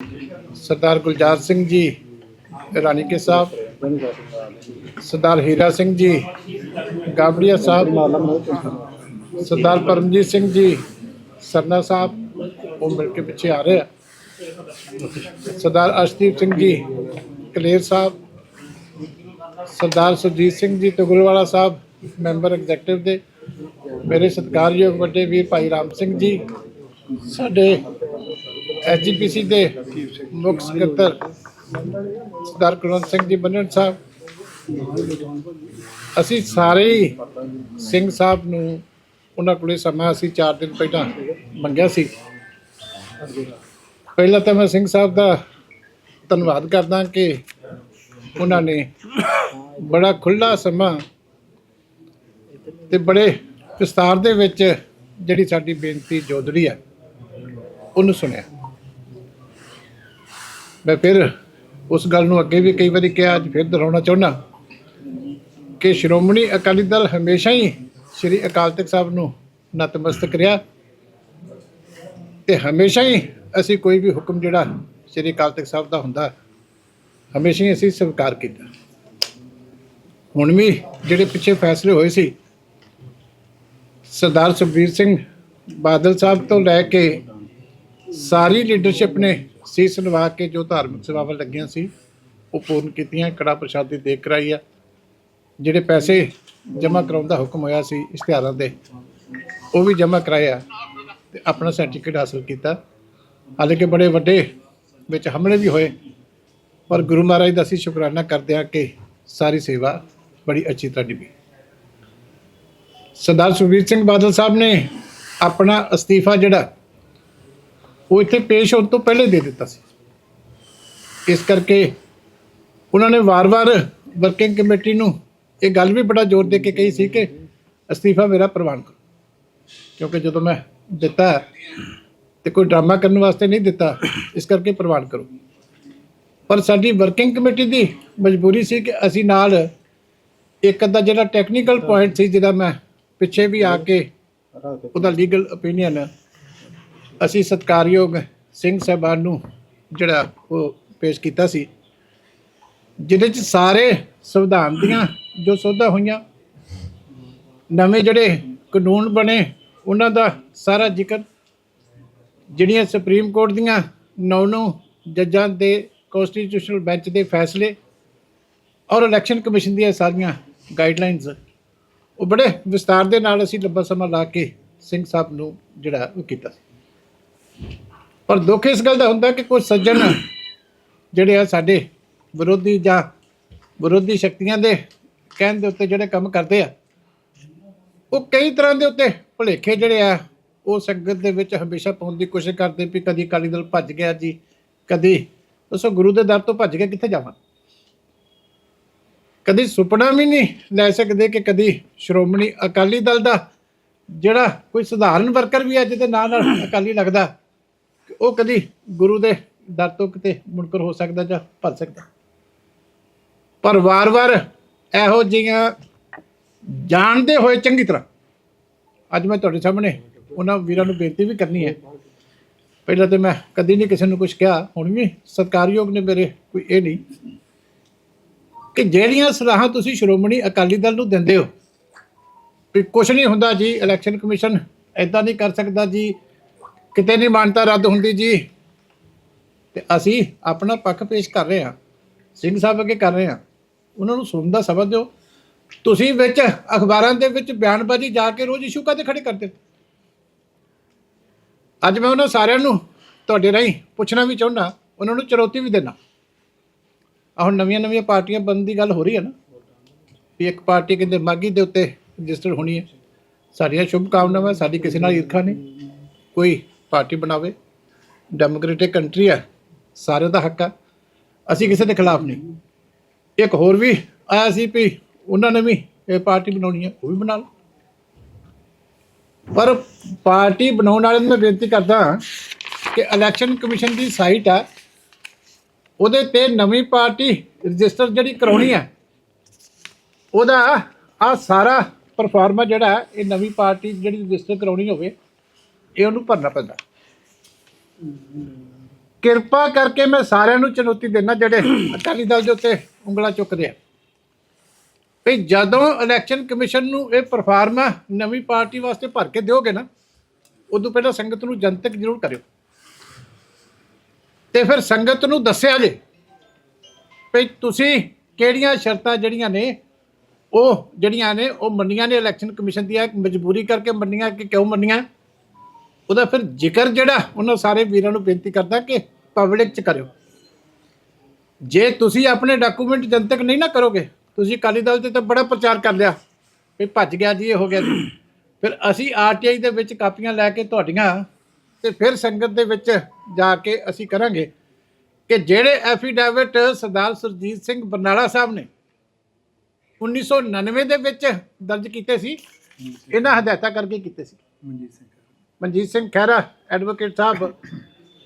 ਸਰਦਾਰ ਗੁਲਜ਼ਾਰ ਸਿੰਘ ਜੀ, ਰਾਣੀਕੇ ਸਾਹਿਬ, ਸਰਦਾਰ ਹੀਰਾ ਸਿੰਘ ਜੀ, ਗਾਬੜੀਆ ਸਾਹਿਬ, ਸਰਦਾਰ ਪਰਮਜੀਤ ਸਿੰਘ ਜੀ, ਸਰਨਾ ਸਾਹਿਬ, ਉਹ ਮਿਲ ਕੇ ਪਿੱਛੇ ਆ ਰਹੇ ਆ। ਸਰਦਾਰ ਅਰਸ਼ਦੀਪ ਸਿੰਘ ਜੀ, ਕਲੇਰ ਸਾਹਿਬ, ਸਰਦਾਰ ਸੁਰਜੀਤ ਸਿੰਘ ਜੀ ਤੁਗਲਵਾਲਾ ਸਾਹਿਬ, ਮੈਂਬਰ ਐਗਜ਼ੈਕਟਿਵ ਦੇ, ਮੇਰੇ ਸਤਿਕਾਰਯੋਗ ਵੱਡੇ ਵੀਰ ਭਾਈ ਰਾਮ ਸਿੰਘ ਜੀ, ਸਾਡੇ ਐਸਜੀਪੀਸੀ ਦੇ ਮੁੱਖ ਸਕੱਤਰ ਸਰਦਾਰ ਕੁਲਵੰਤ ਸਿੰਘ ਜੀ ਬੰਨਣ ਸਾਹਿਬ। ਅਸੀਂ ਸਾਰੇ ਹੀ ਸਿੰਘ ਸਾਹਿਬ ਨੂੰ ਉਹਨਾਂ ਕੋਲੇ ਸਮਾਂ ਅਸੀਂ 4 ਦਿਨ ਪਹਿਲਾਂ ਮੰਗਿਆ ਸੀ। ਪਹਿਲਾਂ ਤਾਂ ਮੈਂ ਸਿੰਘ ਸਾਹਿਬ ਦਾ ਧੰਨਵਾਦ ਕਰਦਾ ਕਿ ਉਹਨਾਂ ਨੇ ਬੜਾ ਖੁੱਲਾ ਸਮਾਂ ਤੇ ਬੜੇ ਵਿਸਤਾਰ ਦੇ ਵਿੱਚ ਜਿਹੜੀ ਸਾਡੀ ਬੇਨਤੀ, ਜੋਦੜੀ ਹੈ, ਉਹਨੂੰ ਸੁਣਿਆ। ਮੈਂ ਫਿਰ ਉਸ ਗੱਲ ਨੂੰ ਅੱਗੇ ਵੀ ਕਈ ਵਾਰੀ ਕਿਹਾ, ਅੱਜ ਫਿਰ ਦੁਹਰਾਉਣਾ ਚਾਹੁੰਦਾ ਕਿ ਸ਼੍ਰੋਮਣੀ ਅਕਾਲੀ ਦਲ ਹਮੇਸ਼ਾ ਹੀ ਸ੍ਰੀ ਅਕਾਲ ਤਖਤ ਸਾਹਿਬ ਨੂੰ ਨਤਮਸਤਕ ਰਿਹਾ ਤੇ ਹਮੇਸ਼ਾ ਹੀ ਅਸੀਂ ਕੋਈ ਵੀ ਹੁਕਮ ਜਿਹੜਾ ਸ੍ਰੀ ਅਕਾਲ ਤਖਤ ਸਾਹਿਬ ਦਾ ਹੁੰਦਾ, ਹਮੇਸ਼ਾ ਹੀ ਅਸੀਂ ਸਵੀਕਾਰ ਕੀਤਾ। ਹੁਣ ਵੀ ਜਿਹੜੇ ਪਿੱਛੇ ਫੈਸਲੇ ਹੋਏ ਸੀ, ਸਰਦਾਰ ਸੁਖਬੀਰ ਸਿੰਘ ਬਾਦਲ ਸਾਹਿਬ ਤੋਂ ਲੈ ਕੇ ਸਾਰੀ ਲੀਡਰਸ਼ਿਪ ਨੇ ਸੀਸ ਨਵਾ ਕੇ ਜੋ ਧਾਰਮਿਕ ਸੇਵਾਵਾਂ ਲੱਗੀਆਂ ਸੀ, ਉਹ ਪੂਰਨ ਕੀਤੀਆਂ, ਕੜਾ ਪ੍ਰਸ਼ਾਦ ਦੀ ਦੇਖ ਕਰਾਈ ਆ। ਜਿਹੜੇ ਪੈਸੇ ਜਮ੍ਹਾਂ ਕਰਾਉਣ ਦਾ ਹੁਕਮ ਹੋਇਆ ਸੀ ਇਸ਼ਤਿਹਾਰਾਂ ਦੇ, ਉਹ ਵੀ ਜਮ੍ਹਾਂ ਕਰਾਇਆ ਤੇ ਆਪਣਾ ਸਰਟੀਫਿਕੇਟ ਹਾਸਲ ਕੀਤਾ। ਹਾਲਾਂਕਿ ਬੜੇ ਵੱਡੇ ਵਿੱਚ ਹਮਲੇ ਵੀ ਹੋਏ, ਪਰ ਗੁਰੂ ਮਹਾਰਾਜ ਦਾ ਅਸੀਂ ਸ਼ੁਕਰਾਨਾ ਕਰਦੇ ਹਾਂ ਕਿ ਸਾਰੀ ਸੇਵਾ ਬੜੀ ਅੱਛੀ ਤਰ੍ਹਾਂ ਨਿਭੀ ਸਰਦਾਰ ਸੁਖਬੀਰ ਸਿੰਘ ਬਾਦਲ ਸਾਹਿਬ ਨੇ ਆਪਣਾ ਅਸਤੀਫਾ ਜਿਹੜਾ ਉਹ ਇੱਥੇ ਪੇਸ਼ ਹੋਣ ਤੋਂ ਪਹਿਲੇ ਦੇ ਦਿੱਤਾ ਸੀ। ਇਸ ਕਰਕੇ ਉਹਨਾਂ ਨੇ ਵਾਰ-ਵਾਰ ਵਰਕਿੰਗ ਕਮੇਟੀ ਨੂੰ ਇਹ ਗੱਲ ਵੀ ਬੜਾ ਜ਼ੋਰ ਦੇ ਕੇ ਕਹੀ ਸੀ ਕਿ ਅਸਤੀਫਾ ਮੇਰਾ ਪ੍ਰਵਾਨ ਕਰੋ। ਕਿਉਂਕਿ ਜਦੋਂ ਮੈਂ ਦਿੱਤਾ ਤੇ ਕੋਈ ਡਰਾਮਾ ਕਰਨ ਵਾਸਤੇ ਨਹੀਂ ਦਿੱਤਾ, ਇਸ ਕਰਕੇ ਪ੍ਰਵਾਨ ਕਰੋ। ਪਰ ਸਾਡੀ ਵਰਕਿੰਗ ਕਮੇਟੀ ਦੀ ਮਜਬੂਰੀ ਸੀ ਕਿ ਅਸੀਂ ਨਾਲ ਇੱਕ ਅੱਧਾ ਜਿਹੜਾ ਟੈਕਨੀਕਲ ਪੁਆਇੰਟ ਸੀ ਜਿਹਦਾ ਮੈਂ ਪਿੱਛੇ ਵੀ ਆ ਕੇ ਉਹਦਾ ਲੀਗਲ ਓਪੀਨੀਅਨ ਅਸੀਂ ਸਤਕਾਰਯੋਗ ਸਿੰਘ ਸਾਹਿਬਾਨ ਨੂੰ ਜਿਹੜਾ ਉਹ ਪੇਸ਼ ਕੀਤਾ ਸੀ, ਜਿਹਦੇ ਚ ਸਾਰੇ ਸੰਵਿਧਾਨ ਦੀਆਂ ਜੋ ਸੋਧਾਂ ਹੋਈਆਂ, ਨਵੇਂ ਜਿਹੜੇ ਕਾਨੂੰਨ ਬਣੇ, ਉਹਨਾਂ ਦਾ ਸਾਰਾ ਜ਼ਿਕਰ ਜਿਹੜੀਆਂ ਸੁਪਰੀਮ ਕੋਰਟ ਦੀਆਂ ਨੌ ਨੌ ਜੱਜਾਂ ਦੇ ਕਨਸਟੀਟਿਊਸ਼ਨਲ ਬੈਂਚ ਦੇ ਫੈਸਲੇ ਔਰ ਇਲੈਕਸ਼ਨ ਕਮਿਸ਼ਨ ਦੀਆਂ ਸਾਰੀਆਂ ਗਾਈਡਲਾਈਨਸ ਉਹ ਬੜੇ ਵਿਸਤਾਰ ਦੇ ਨਾਲ ਅਸੀਂ ਲੰਬਾ ਸਮਾਂ ਲਾ ਕੇ ਸਿੰਘ ਸਾਹਿਬ ਨੂੰ ਜਿਹੜਾ ਉਹ ਕੀਤਾ ਸੀ। ਪਰ ਦੁੱਖ ਇਸ ਗੱਲ ਦਾ ਹੁੰਦਾ ਕਿ ਕੁਝ ਸੱਜਣ ਜਿਹੜੇ ਆ ਸਾਡੇ ਵਿਰੋਧੀ ਜਾਂ ਵਿਰੋਧੀ ਸ਼ਕਤੀਆਂ ਦੇ ਕਹਿਣ ਦੇ ਉੱਤੇ ਜਿਹੜੇ ਕੰਮ ਕਰਦੇ ਆ, ਉਹ ਕਈ ਤਰ੍ਹਾਂ ਦੇ ਉੱਤੇ ਭੁਲੇਖੇ ਜਿਹੜੇ ਆ, ਉਹ ਸੰਗਤ ਦੇ ਵਿੱਚ ਹਮੇਸ਼ਾ ਪਾਉਣ ਦੀ ਕੋਸ਼ਿਸ਼ ਕਰਦੇ ਵੀ ਕਦੀ ਅਕਾਲੀ ਦਲ ਭੱਜ ਗਿਆ ਜੀ, ਕਦੀ ਦੱਸੋ ਗੁਰੂ ਦੇ ਦਰ ਤੋਂ ਭੱਜ ਗਿਆ ਕਿੱਥੇ ਜਾਵਾਂ? ਕਦੀ ਸੁਪਨਾ ਵੀ ਨਹੀਂ ਲੈ ਸਕਦੇ ਕਿ ਕਦੀ ਸ਼੍ਰੋਮਣੀ ਅਕਾਲੀ ਦਲ ਦਾ ਜਿਹੜਾ ਕੋਈ ਸਧਾਰਨ ਵਰਕਰ ਵੀ ਅੱਜ ਦੇ ਨਾਲ ਨਾਲ ਅਕਾਲੀ ਲੱਗਦਾ। ਉਹ ਕਦੀ ਗੁਰੂ ਦੇ ਦਰ ਤੋਂ ਕਿਤੇ ਮੁੜਕਰ ਹੋ ਸਕਦਾ ਜਾਂ ਭਰ ਸਕਦਾ? ਪਰ ਵਾਰ-ਵਾਰ ਇਹੋ ਜਿਹੀਆਂ ਜਾਣਦੇ ਹੋਏ ਚੰਗੀ ਤਰ੍ਹਾਂ, ਅੱਜ ਮੈਂ ਤੁਹਾਡੇ ਸਾਹਮਣੇ ਉਹਨਾਂ ਵੀਰਾਂ ਨੂੰ ਬੇਨਤੀ ਵੀ ਕਰਨੀ ਹੈ। ਪਹਿਲਾਂ ਤੇ ਮੈਂ ਕਦੀ ਨਹੀਂ ਕਿਸੇ ਨੂੰ ਕੁਝ ਕਿਹਾ, ਹੁਣ ਵੀ ਸਤਿਕਾਰਯੋਗ ਨੇ ਮੇਰੇ ਕੋਈ ਇਹ ਨਹੀਂ ਕਿ ਜਿਹੜੀਆਂ ਸਲਾਹਾਂ ਤੁਸੀਂ ਸ਼੍ਰੋਮਣੀ ਅਕਾਲੀ ਦਲ ਨੂੰ ਦਿੰਦੇ ਹੋ, ਵੀ ਕੁਝ ਨਹੀਂ ਹੁੰਦਾ ਜੀ ਇਲੈਕਸ਼ਨ ਕਮਿਸ਼ਨ ਐਦਾਂ ਨਹੀਂ ਕਰ ਸਕਦਾ ਜੀ ਕਿਤੇ ਨਹੀਂ ਮਾਨਤਾ ਰੱਦ ਹੁੰਦੀ ਜੀ। ਤੇ ਅਸੀਂ ਆਪਣਾ ਪੱਖ ਪੇਸ਼ ਕਰ ਰਹੇ ਹਾਂ, ਸਿੰਘ ਸਾਹਿਬ ਅੱਗੇ ਕਰ ਰਹੇ ਹਾਂ। ਉਹਨਾਂ ਨੂੰ ਸੁਣਦਾ ਦਾ ਦਿਓ। ਤੁਸੀਂ ਵਿੱਚ ਅਖਬਾਰਾਂ ਦੇ ਵਿੱਚ ਬਿਆਨਬਾਜ਼ੀ ਜਾ ਕੇ ਰੋਜ਼ ਇਸ਼ੂ ਕਾਤੇ ਖੜੇ ਕਰਦੇ? ਅੱਜ ਮੈਂ ਉਹਨਾਂ ਸਾਰਿਆਂ ਨੂੰ ਤੁਹਾਡੇ ਰਾਹੀਂ ਪੁੱਛਣਾ ਵੀ ਚਾਹੁੰਦਾ, ਉਹਨਾਂ ਨੂੰ ਚੁਣੌਤੀ ਵੀ ਦੇਣਾ ਆਹ ਹੁਣ ਨਵੀਆਂ ਨਵੀਆਂ ਪਾਰਟੀਆਂ ਬਣਨ ਦੀ ਗੱਲ ਹੋ ਰਹੀ ਹੈ ਨਾ। ਵੀ ਇੱਕ ਪਾਰਟੀ ਕਹਿੰਦੇ ਮਾਗੀ ਦੇ ਉੱਤੇ ਰਜਿਸਟਰ ਹੋਣੀ ਹੈ। ਸਾਡੀਆਂ ਸ਼ੁਭ ਕਾਮਨਾਵਾਂ ਸਾਡੀ ਕਿਸੇ ਨਾਲ ਈਰਖਾ ਨਹੀਂ। ਕੋਈ ਪਾਰਟੀ ਬਣਾਵੇ। ਡੈਮੋਕ੍ਰੈਟਿਕ ਕੰਟਰੀ ਹੈ, ਸਾਰਿਆਂ ਦਾ ਹੱਕ ਹੈ। ਅਸੀਂ ਕਿਸੇ ਦੇ ਖਿਲਾਫ ਨਹੀਂ। ਇੱਕ ਹੋਰ ਵੀ ਆਇਆ ਸੀ ਵੀ ਉਹਨਾਂ ਨੇ ਵੀ ਇਹ ਪਾਰਟੀ ਬਣਾਉਣੀ ਹੈ, ਉਹ ਵੀ ਬਣਾ ਲਓ। ਪਰ ਪਾਰਟੀ ਬਣਾਉਣ ਵਾਲਿਆਂ ਨੂੰ ਮੈਂ ਬੇਨਤੀ ਕਰਦਾ ਕਿ ਇਲੈਕਸ਼ਨ ਕਮਿਸ਼ਨ ਦੀ ਸਾਈਟ ਆ ਉਹਦੇ ਤੇ ਨਵੀਂ ਪਾਰਟੀ ਰਜਿਸਟਰ ਜਿਹੜੀ ਕਰਾਉਣੀ ਹੈ, ਉਹਦਾ ਆ ਸਾਰਾ ਪਰਫਾਰਮਾ ਜਿਹੜਾ ਇਹ ਨਵੀਂ ਪਾਰਟੀ ਜਿਹੜੀ ਰਜਿਸਟਰ ਕਰਾਉਣੀ ਹੋਵੇ ਇਹ ਉਹਨੂੰ ਭਰਨਾ ਪੈਂਦਾ। ਕਿਰਪਾ ਕਰਕੇ ਮੈਂ ਸਾਰਿਆਂ ਨੂੰ ਚੁਣੌਤੀ ਦੇਣਾ ਜਿਹੜੇ ਅਕਾਲੀ ਦਲ ਦੇ ਉੱਤੇ ਉਂਗਲਾ ਚੁੱਕਦੇ ਆ। ਵੀ ਜਦੋਂ ਇਲੈਕਸ਼ਨ ਕਮਿਸ਼ਨ ਨੂੰ ਇਹ ਪਰਫਾਰਮਾ ਨਵੀਂ ਪਾਰਟੀ ਵਾਸਤੇ ਭਰ ਕੇ ਦਿਓਗੇ ਨਾ, ਉਦੋਂ ਪਹਿਲਾਂ ਸੰਗਤ ਨੂੰ ਜਨਤਕ ਜ਼ਰੂਰ ਕਰਿਓ। ਤੇ ਫਿਰ ਸੰਗਤ ਨੂੰ ਦੱਸਿਆ ਜੇ ਵੀ ਤੁਸੀਂ ਕਿਹੜੀਆਂ ਸ਼ਰਤਾਂ ਜਿਹੜੀਆਂ ਨੇ, ਉਹ ਜਿਹੜੀਆਂ ਨੇ, ਉਹ ਮੰਨੀਆਂ ਨੇ ਇਲੈਕਸ਼ਨ ਕਮਿਸ਼ਨ ਦੀਆਂ, ਮਜਬੂਰੀ ਕਰਕੇ ਮੰਨੀਆਂ ਕਿ ਕਿਉਂ ਮੰਨੀਆਂ? ਉਹਦਾ ਫਿਰ ਜ਼ਿਕਰ ਜਿਹੜਾ ਉਹਨਾਂ ਸਾਰੇ ਵੀਰਾਂ ਨੂੰ ਬੇਨਤੀ ਕਰਦਾ ਕਿ ਪਬਲਿਕ ਚ ਕਰਿਓ। ਜੇ ਤੁਸੀਂ ਆਪਣੇ ਡਾਕੂਮੈਂਟ ਜਨਤਕ ਨਹੀਂ ਨਾ ਕਰੋਗੇ ਤੁਸੀਂ ਅਕਾਲੀ ਦਲ ਤੇ ਤਾਂ ਬੜਾ ਪ੍ਰਚਾਰ ਕਰ ਲਿਆ। ਵੀ ਭੱਜ ਗਿਆ ਜੀ ਇਹ ਹੋ ਗਿਆ ਜੀ। ਫਿਰ ਅਸੀਂ ਆਰਟੀਆਈ ਦੇ ਵਿੱਚ ਕਾਪੀਆਂ ਲੈ ਕੇ ਤੁਹਾਡੀਆਂ ਤੇ ਫਿਰ ਸੰਗਤ ਦੇ ਵਿੱਚ ਜਾ ਕੇ ਅਸੀਂ ਕਰਾਂਗੇ ਕਿ ਜਿਹੜੇ ਐਫੀਡੈਵਿਟ ਸਰਦਾਰ ਸੁਰਜੀਤ ਸਿੰਘ ਬਰਨਾਲਾ ਸਾਹਿਬ ਨੇ 1999 ਦੇ ਵਿੱਚ ਦਰਜ ਕੀਤੇ ਸੀ ਇਹਨਾਂ ਹਦਾਇਤਾਂ ਕਰਕੇ ਕੀਤੇ ਸੀ। ਮਨਜੀਤ ਸਿੰਘ। ਮਨਜੀਤ ਸਿੰਘ ਖਹਿਰਾ ਐਡਵੋਕੇਟ ਸਾਹਿਬ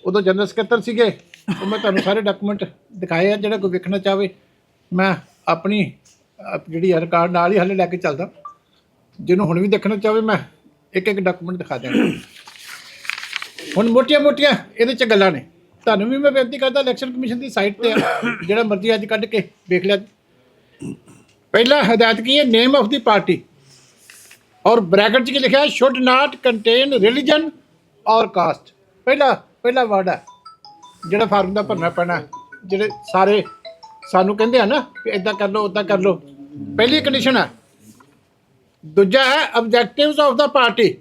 ਉਦੋਂ ਜਨਰਲ ਸਕੱਤਰ ਸੀਗੇ। ਉਹ ਮੈਂ ਤੁਹਾਨੂੰ ਸਾਰੇ ਡਾਕੂਮੈਂਟ ਦਿਖਾਏ ਆ ਜਿਹੜਾ ਕੋਈ ਵੇਖਣਾ ਚਾਹਵੇ। ਮੈਂ ਆਪਣੀ ਅਹ, ਜਿਹੜੀ ਰਿਕਾਰਡ ਨਾਲ ਹੀ ਹਲੇ ਲੈ ਕੇ ਚੱਲਦਾ। ਜਿਹਨੂੰ ਹੁਣ ਵੀ ਦੇਖਣਾ ਚਾਹਵੇ ਮੈਂ ਇੱਕ ਇੱਕ ਡਾਕੂਮੈਂਟ ਦਿਖਾ ਦਿਆਂਗਾ ਹੁਣ ਮੋਟੀਆਂ-ਮੋਟੀਆਂ ਇਹਦੇ ਚ ਗੱਲਾਂ ਨੇ। ਤੁਹਾਨੂੰ ਵੀ ਮੈਂ ਬੇਨਤੀ ਕਰਦਾ ਇਲੈਕਸ਼ਨ ਕਮਿਸ਼ਨ ਦੀ ਸਾਈਟ ਤੇ ਆ, ਜਿਹੜਾ ਮਰਜ਼ੀ ਅੱਜ ਕੱਢ ਕੇ ਵੇਖ ਲਿਆ। ਪਹਿਲਾ ਹਦਾਇਤ ਕੀ ਹੈ? Name of the party or bracket 'ਚ ਕੀ ਲਿਖਿਆ? Should not contain religion or caste ਪਹਿਲਾ ਪਹਿਲਾ ਵਰਡ ਹੈ। ਜਿਹੜਾ ਫਾਰਮ ਦਾ ਭਰਨਾ ਪੈਣਾ ਜਿਹੜੇ ਸਾਰੇ ਸਾਨੂੰ ਕਹਿੰਦੇ ਆ ਨਾ ਕਿ ਇਦਾਂ ਕਰ ਲਓ ਉਦਾਂ ਕਰ ਲਓ। ਪਹਿਲੀ ਕੰਡੀਸ਼ਨ ਹੈ। ਦੂਜਾ ਹੈ ਆਬਜੈਕਟਿਵਸ ਆਫ ਦਾ ਪਾਰਟੀ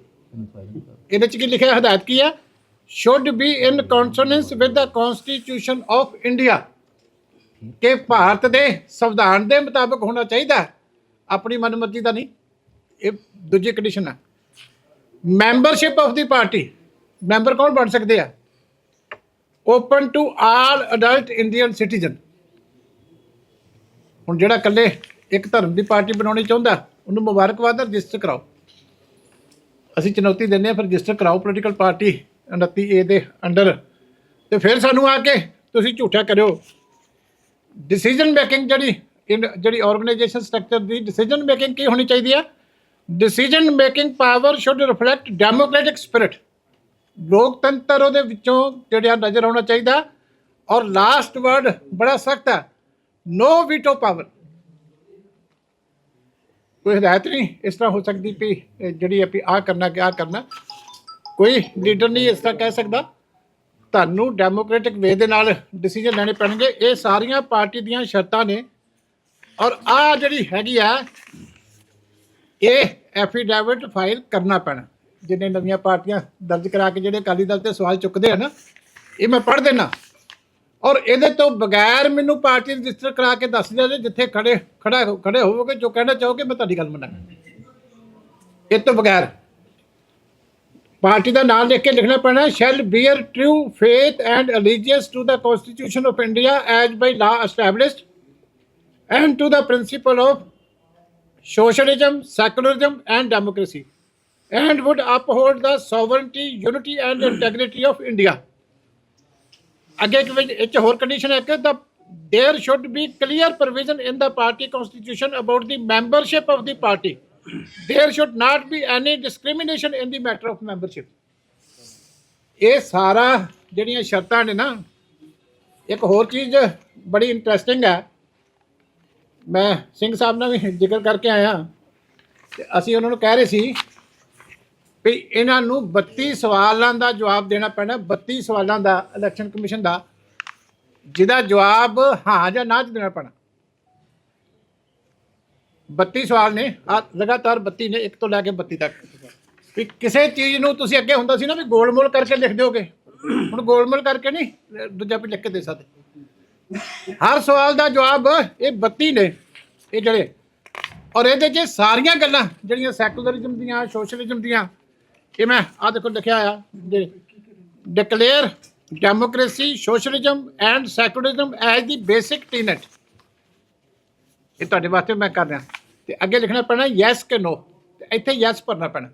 ਇਹਦੇ 'ਚ ਕੀ ਲਿਖਿਆ? ਹਦਾਇਤ ਕੀ ਹੈ? Should be in consonance with the constitution of India ਕਿ ਭਾਰਤ ਦੇ ਸੰਵਿਧਾਨ ਦੇ ਮੁਤਾਬਕ ਹੋਣਾ ਚਾਹੀਦਾ ਹੈ, ਆਪਣੀ ਮਨਮਰਜ਼ੀ ਦਾ ਨਹੀਂ। ਇਹ ਦੂਜੀ ਕੰਡੀਸ਼ਨ ਹੈ membership of the party member ਕੌਣ ਬਣ ਸਕਦੇ ਆ? Open to all adult Indian citizen ਹੁਣ ਜਿਹੜਾ ਇਕੱਲੇ ਇੱਕ ਧਰਮ ਦੀ ਪਾਰਟੀ ਬਣਾਉਣੀ ਚਾਹੁੰਦਾ, ਉਹਨੂੰ ਮੁਬਾਰਕਬਾਦ ਰਜਿਸਟਰ ਕਰਾਓ। ਅਸੀਂ ਚੁਣੌਤੀ ਦਿੰਦੇ ਹਾਂ, ਫਿਰ ਰਜਿਸਟਰ ਕਰਾਓ ਪੋਲੀਟੀਕਲ ਪਾਰਟੀ 29 ਏ ਦੇ ਅੰਡਰ ਤੇ ਫਿਰ ਸਾਨੂੰ ਆ ਕੇ ਤੁਸੀਂ ਝੂਠਾ ਕਰਿਓ। ਡਿਸੀਜਨ ਮੇਕਿੰਗ ਜਿਹੜੀ ਜਿਹੜੀ ਆਰਗੇਨਾਈਜੇਸ਼ਨ ਸਟਰਕਚਰ ਦੀ ਡਿਸੀਜਨ ਮੇਕਿੰਗ ਕੀ ਹੋਣੀ ਚਾਹੀਦੀ ਹੈ decision making power should reflect democratic spirit ਲੋਕਤੰਤਰ ਉਹਦੇ ਵਿੱਚੋਂ ਜਿਹੜਾ ਨਜ਼ਰ ਆਉਣਾ ਚਾਹੀਦਾ ਔਰ ਲਾਸਟ ਵਰਡ ਬੜਾ ਸਖਤ ਹੈ ਨੋ ਵੀਟੋ ਪਾਵਰ ਕੋਈ ਹਦਾਇਤ ਨਹੀਂ, ਇਸ ਤਰ੍ਹਾਂ ਹੋ ਸਕਦੀ ਵੀ ਇਹ ਜਿਹੜੀ ਆਪੀ ਆ ਕਰਨਾ ਕਿ ਆ ਕਰਨਾ। ਕੋਈ ਲੀਡਰ ਨਹੀਂ ਇਸ ਤਰ੍ਹਾਂ ਕਹਿ ਸਕਦਾ। ਤੁਹਾਨੂੰ ਡੈਮੋਕ੍ਰੈਟਿਕ ਵੇ ਦੇ ਨਾਲ ਡਿਸੀਜਨ ਲੈਣੇ ਪੈਣਗੇ। ਇਹ ਸਾਰੀਆਂ ਪਾਰਟੀ ਦੀਆਂ ਸ਼ਰਤਾਂ ਨੇ। ਔਰ ਆ ਜਿਹੜੀ ਹੈਗੀ ਆ ਇਹ ਐਫੀਡੈਵਿਟ ਫਾਈਲ ਕਰਨਾ ਪੈਣਾ। ਜਿੰਨੇ ਨਵੀਆਂ ਪਾਰਟੀਆਂ ਦਰਜ ਕਰਾ ਕੇ ਜਿਹੜੇ ਅਕਾਲੀ ਦਲ ਤੇ ਸਵਾਲ ਚੁੱਕਦੇ ਹਨ ਇਹ ਮੈਂ ਪੜ੍ਹ ਦੇਣਾ ਔਰ ਇਹਦੇ ਤੋਂ ਬਗੈਰ ਮੈਨੂੰ ਪਾਰਟੀ ਰਜਿਸਟਰ ਕਰਾ ਕੇ ਦੱਸ ਦਿਓ ਜਿੱਥੇ ਖੜੇ, ਖੜਾ ਖੜੇ ਹੋਵੋਗੇ, ਜੋ ਕਹਿਣਾ ਚਾਹੋਗੇ, ਮੈਂ ਤੁਹਾਡੀ ਗੱਲ ਮੰਨਾਂਗਾ। ਇਹ ਤੋਂ ਬਗੈਰ। ਪਾਰਟੀ ਦਾ ਨਾਮ ਲਿਖ ਕੇ ਲਿਖਣਾ ਪੈਣਾ shall bear true faith and allegiance to the constitution of India as by law established and to the principle of socialism, secularism, and democracy, and would uphold the sovereignty, unity, and integrity of India. ਅੱਗੇ ਇੱਕ ਵਿੱਚ ਇਹ 'ਚ ਹੋਰ condition ਹੈ ਕਿ the there should be clear provision in the party constitution about the membership of the party. There should not be any discrimination in the matter of membership. ਇਹ ਸਾਰਾ ਜਿਹੜੀਆਂ ਸ਼ਰਤਾਂ ਨੇ ਨਾ ਇੱਕ ਹੋਰ ਚੀਜ਼ ਬੜੀ ਇੰਟਰਸਟਿੰਗ ਹੈ ਮੈਂ ਸਿੰਘ ਸਾਹਿਬ ਨਾਲ ਵੀ ਜ਼ਿਕਰ ਕਰਕੇ ਆਇਆ ਤੇ ਅਸੀਂ ਉਹਨਾਂ ਨੂੰ ਕਹਿ ਰਹੇ ਸੀ ਵੀ ਇਹਨਾਂ ਨੂੰ 32 ਸਵਾਲਾਂ ਦਾ ਜਵਾਬ ਦੇਣਾ ਪੈਣਾ 32 ਸਵਾਲਾਂ ਦਾ ਇਲੈਕਸ਼ਨ ਕਮਿਸ਼ਨ ਦਾ, ਜਿਹਦਾ ਜਵਾਬ ਹਾਂ ਜਾਂ ਨਾ ਚ ਦੇਣਾ ਪੈਣਾ। 32 ਸਵਾਲ ਨੇ, ਆ ਲਗਾਤਾਰ 32 ਨੇ, ਇੱਕ ਤੋਂ ਲੈ ਕੇ 32 ਤੱਕ। ਵੀ ਕਿਸੇ ਚੀਜ਼ ਨੂੰ ਤੁਸੀਂ ਅੱਗੇ ਹੁੰਦਾ ਸੀ ਨਾ ਵੀ ਗੋਲਮੋਲ ਕਰਕੇ ਲਿਖ ਦਿਓਗੇ। ਹੁਣ ਗੋਲਮੋਲ ਕਰਕੇ ਨਹੀਂ, ਦੂਜਾ ਵੀ ਲਿਖ ਕੇ ਦੇ ਸਕਦੇ। ਹਰ ਸਵਾਲ ਦਾ ਜਵਾਬ ਇਹ 32 ਨੇ, ਇਹ ਜਿਹੜੇ ਔਰ ਇਹਦੇ 'ਚ ਸਾਰੀਆਂ ਗੱਲਾਂ ਜਿਹੜੀਆਂ ਸੈਕੂਲਰਿਜ਼ਮ ਦੀਆਂ, ਸੋਸ਼ਲਿਜ਼ਮ ਦੀਆਂ, ਇਹ ਮੈਂ ਆ ਦੇਖੋ ਲਿਖਿਆ ਆ declare democracy socialism and secularism as the basic tenet ਇਹ ਤੁਹਾਡੇ ਵਾਸਤੇ ਮੈਂ ਕਰ ਰਿਹਾ। ਤੇ ਅੱਗੇ ਲਿਖਣਾ ਪੈਣਾ ਯੈਸ ਕਿ ਨੋ ਤੇ ਇੱਥੇ ਯੈਸ ਭਰਨਾ ਪੈਣਾ।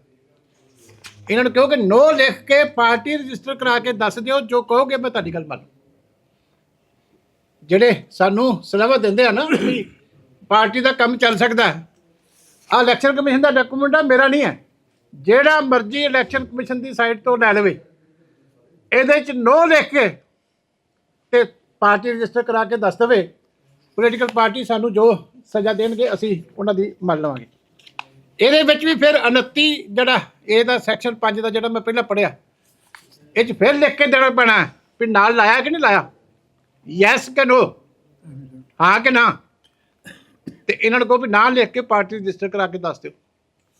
ਇਹਨਾਂ ਨੂੰ ਕਹੋ ਕਿ ਨੋ ਲਿਖ ਕੇ ਪਾਰਟੀ ਰਜਿਸਟਰ ਕਰਾ ਕੇ ਦੱਸ ਦਿਓ, ਜੋ ਕਹੋਗੇ ਮੈਂ ਤੁਹਾਡੀ ਗੱਲ ਮੰਨ ਜਿਹੜੇ ਸਾਨੂੰ ਸਲਾਹਾਂ ਦਿੰਦੇ ਆ ਨਾ ਵੀ ਪਾਰਟੀ ਦਾ ਕੰਮ ਚੱਲ ਸਕਦਾ ਆ ਇਲੈਕਸ਼ਨ ਕਮਿਸ਼ਨ ਦਾ ਡਾਕੂਮੈਂਟ ਆ, ਮੇਰਾ ਨਹੀਂ ਹੈ। ਜਿਹੜਾ ਮਰਜ਼ੀ ਇਲੈਕਸ਼ਨ ਕਮਿਸ਼ਨ ਦੀ ਸਾਈਟ ਤੋਂ ਲੈ ਲਵੇ। ਇਹਦੇ ਚ ਨੋ ਲਿਖ ਕੇ ਤੇ ਪਾਰਟੀ ਰਜਿਸਟਰ ਕਰਾ ਕੇ ਦੱਸ ਦੇਵੇ। ਪੋਲੀਟੀਕਲ ਪਾਰਟੀ ਸਾਨੂੰ ਜੋ ਸਜ਼ਾ ਦੇਣਗੇ, ਅਸੀਂ ਉਹਨਾਂ ਦੀ ਮੰਨ ਲਵਾਂਗੇ। ਇਹਦੇ ਵਿੱਚ ਵੀ ਫਿਰ 29 ਜਿਹੜਾ ਇਹਦਾ ਸੈਕਸ਼ਨ 5 ਦਾ ਜਿਹੜਾ ਮੈਂ ਪਹਿਲਾਂ ਪੜਿਆ ਇਹ ਚ ਫਿਰ ਲਿਖ ਕੇ ਦੇਣਾ ਪੈਣਾ ਵੀ ਨਾਲ ਲਾਇਆ ਕਿ ਨਹੀਂ ਲਾਇਆ? ਯੈਸ ਕਿ ਨੋ ਹਾਂ ਕਿ ਨਾ? ਤੇ ਇਹਨਾਂ ਨੂੰ ਕਹੋ ਵੀ ਨਾਂ ਲਿਖ ਕੇ ਪਾਰਟੀ ਰਜਿਸਟਰ ਕਰਾ ਕੇ ਦੱਸ ਦਿਓ।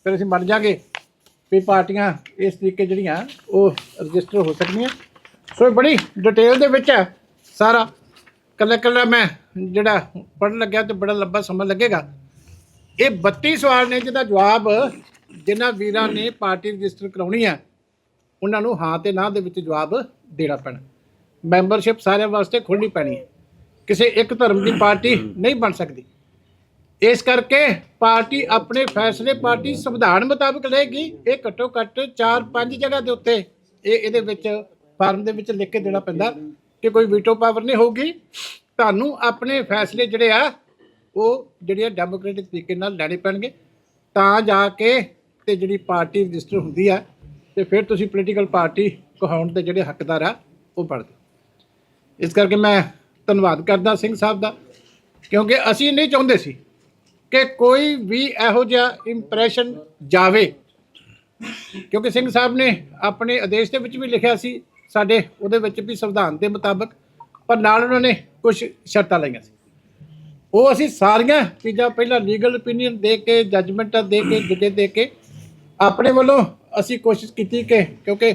ਫਿਰ ਅਸੀਂ ਮੰਨ ਜਾਾਂਗੇ ਵੀ ਪਾਰਟੀਆਂ ਇਸ ਤਰੀਕੇ ਜਿਹੜੀਆਂ, ਉਹ ਰਜਿਸਟਰ ਹੋ ਸਕਦੀਆਂ। ਸੋ ਇਹ ਬੜੀ ਡਿਟੇਲ ਦੇ ਵਿੱਚ ਹੈ ਸਾਰਾ। ਕੱਲਾ ਕੱਲਾ ਮੈਂ ਜਿਹੜਾ ਪੜਨ ਲੱਗਿਆ ਤੇ ਬੜਾ ਲੰਬਾ ਸਮਾਂ ਲੱਗੇਗਾ। ਇਹ 32 ਸਵਾਲ ਨੇ ਜਿਹਦਾ ਜਵਾਬ ਜਿਨ੍ਹਾਂ ਵੀਰਾਂ ਨੇ ਪਾਰਟੀ ਰਜਿਸਟਰ ਕਰਾਉਣੀ ਹੈ, ਉਹਨਾਂ ਨੂੰ ਹਾਂ ਤੇ ਨਾ ਦੇ ਵਿੱਚ ਜਵਾਬ ਦੇਣਾ ਪੈਣਾ। ਮੈਂਬਰਸ਼ਿਪ ਸਾਰਿਆਂ ਵਾਸਤੇ ਖੋਲ੍ਹਣੀ ਪੈਣੀ ਹੈ। ਕਿਸੇ ਇੱਕ ਧਰਮ ਦੀ ਪਾਰਟੀ ਨਹੀਂ ਬਣ ਸਕਦੀ। ਇਸ ਕਰਕੇ ਪਾਰਟੀ ਆਪਣੇ ਫੈਸਲੇ ਪਾਰਟੀ ਸੰਵਿਧਾਨ ਮੁਤਾਬਕ ਲਏਗੀ। ਇਹ ਘੱਟੋ ਘੱਟ 4-5 ਜਗ੍ਹਾ ਦੇ ਉੱਤੇ ਇਹ ਇਹਦੇ ਵਿੱਚ ਫਾਰਮ ਦੇ ਵਿੱਚ ਲਿਖ ਕੇ ਦੇਣਾ ਪੈਂਦਾ ਕਿ ਕੋਈ ਵੀਟੋ ਪਾਵਰ ਨਹੀਂ ਹੋਊਗੀ। ਤੁਹਾਨੂੰ ਆਪਣੇ ਫੈਸਲੇ ਜਿਹੜੇ ਆ, ਉਹ ਜਿਹੜੇ ਆ ਡੈਮੋਕ੍ਰੈਟਿਕ ਤਰੀਕੇ ਨਾਲ ਲੈਣੇ ਪੈਣਗੇ। ਤਾਂ ਜਾ ਕੇ ਤੇ ਜਿਹੜੀ ਪਾਰਟੀ ਰਜਿਸਟਰ ਹੁੰਦੀ ਆ, ਤੇ ਫਿਰ ਤੁਸੀਂ ਪੋਲੀਟੀਕਲ ਪਾਰਟੀ ਕਹਾਉਣ ਦੇ ਜਿਹੜੇ ਹੱਕਦਾਰ ਆ, ਉਹ ਬਣਦੇ। ਇਸ ਕਰਕੇ ਮੈਂ ਧੰਨਵਾਦ ਕਰਦਾ ਸਿੰਘ ਸਾਹਿਬ ਦਾ, ਕਿਉਂਕਿ ਅਸੀਂ ਨਹੀਂ ਚਾਹੁੰਦੇ ਸੀ ਕਿ ਕੋਈ ਵੀ ਇਹੋ ਜਿਹਾ ਇੰਪ੍ਰੈਸ਼ਨ ਜਾਵੇ। ਕਿਉਂਕਿ ਸਿੰਘ ਸਾਹਿਬ ਨੇ ਆਪਣੇ ਆਦੇਸ਼ ਦੇ ਵਿੱਚ ਵੀ ਲਿਖਿਆ ਸੀ, ਸਾਡੇ ਉਹਦੇ ਵਿੱਚ ਵੀ ਸੰਵਿਧਾਨ ਦੇ ਮੁਤਾਬਕ, ਪਰ ਨਾਲ ਉਹਨਾਂ ਨੇ ਕੁਝ ਸ਼ਰਤਾਂ ਲਾਈਆਂ ਸੀ। ਉਹ ਅਸੀਂ ਸਾਰੀਆਂ ਚੀਜ਼ਾਂ ਪਹਿਲਾਂ ਲੀਗਲ ਓਪੀਨੀਅਨ ਦੇ ਕੇ ਜੱਜਮੈਂਟਾਂ ਦੇ ਕੇ ਦੂਜੇ ਦੇ ਕੇ, ਆਪਣੇ ਵੱਲੋਂ ਅਸੀਂ ਕੋਸ਼ਿਸ਼ ਕੀਤੀ ਕਿ, ਕਿਉਂਕਿ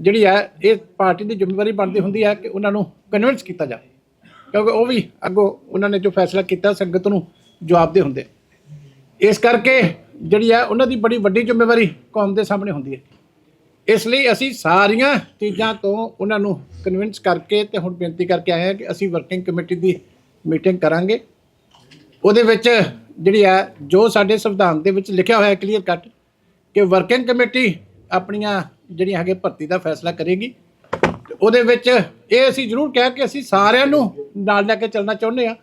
ਜਿਹੜੀ ਹੈ, ਇਹ ਪਾਰਟੀ ਦੀ ਜ਼ਿੰਮੇਵਾਰੀ ਬਣਦੀ ਹੁੰਦੀ ਹੈ ਕਿ ਉਹਨਾਂ ਨੂੰ ਕਨਵਿੰਸ ਕੀਤਾ ਜਾਵੇ। ਕਿਉਂਕਿ ਉਹ ਵੀ ਅੱਗੋਂ ਉਹਨਾਂ ਨੇ ਜੋ ਫੈਸਲਾ ਕੀਤਾ, ਸੰਗਤ ਨੂੰ ਜਵਾਬਦੇ ਹੁੰਦੇ। ਇਸ ਕਰਕੇ ਜਿਹੜੀ ਹੈ, ਉਹਨਾਂ ਦੀ ਬੜੀ ਵੱਡੀ ਜ਼ਿੰਮੇਵਾਰੀ ਕੌਮ ਦੇ ਸਾਹਮਣੇ ਹੁੰਦੀ ਹੈ। ਇਸ ਲਈ ਅਸੀਂ ਸਾਰੀਆਂ ਚੀਜ਼ਾਂ ਤੋਂ ਉਹਨਾਂ ਨੂੰ ਕਨਵਿੰਸ ਕਰਕੇ ਤੇ ਹੁਣ ਬੇਨਤੀ ਕਰਕੇ ਆਏ ਹਾਂ ਕਿ ਅਸੀਂ ਵਰਕਿੰਗ ਕਮੇਟੀ ਦੀ ਮੀਟਿੰਗ ਕਰਾਂਗੇ। ਉਹਦੇ ਵਿੱਚ ਜਿਹੜੀ ਹੈ, ਜੋ ਸਾਡੇ ਸੰਵਿਧਾਨ ਦੇ ਵਿੱਚ ਲਿਖਿਆ ਹੋਇਆ ਕਲੀਅਰ ਕੱਟ ਕਿ ਵਰਕਿੰਗ ਕਮੇਟੀ ਆਪਣੀਆਂ ਜਿਹੜੀਆਂ ਹੈਗੇ ਭਰਤੀ ਦਾ ਫੈਸਲਾ ਕਰੇਗੀ। ਤੇ ਉਹਦੇ ਵਿੱਚ ਇਹ ਅਸੀਂ ਜ਼ਰੂਰ ਕਿਹਾ ਕਿ ਅਸੀਂ ਸਾਰਿਆਂ ਨੂੰ ਨਾਲ ਲੈ ਕੇ ਚੱਲਣਾ ਚਾਹੁੰਦੇ ਆ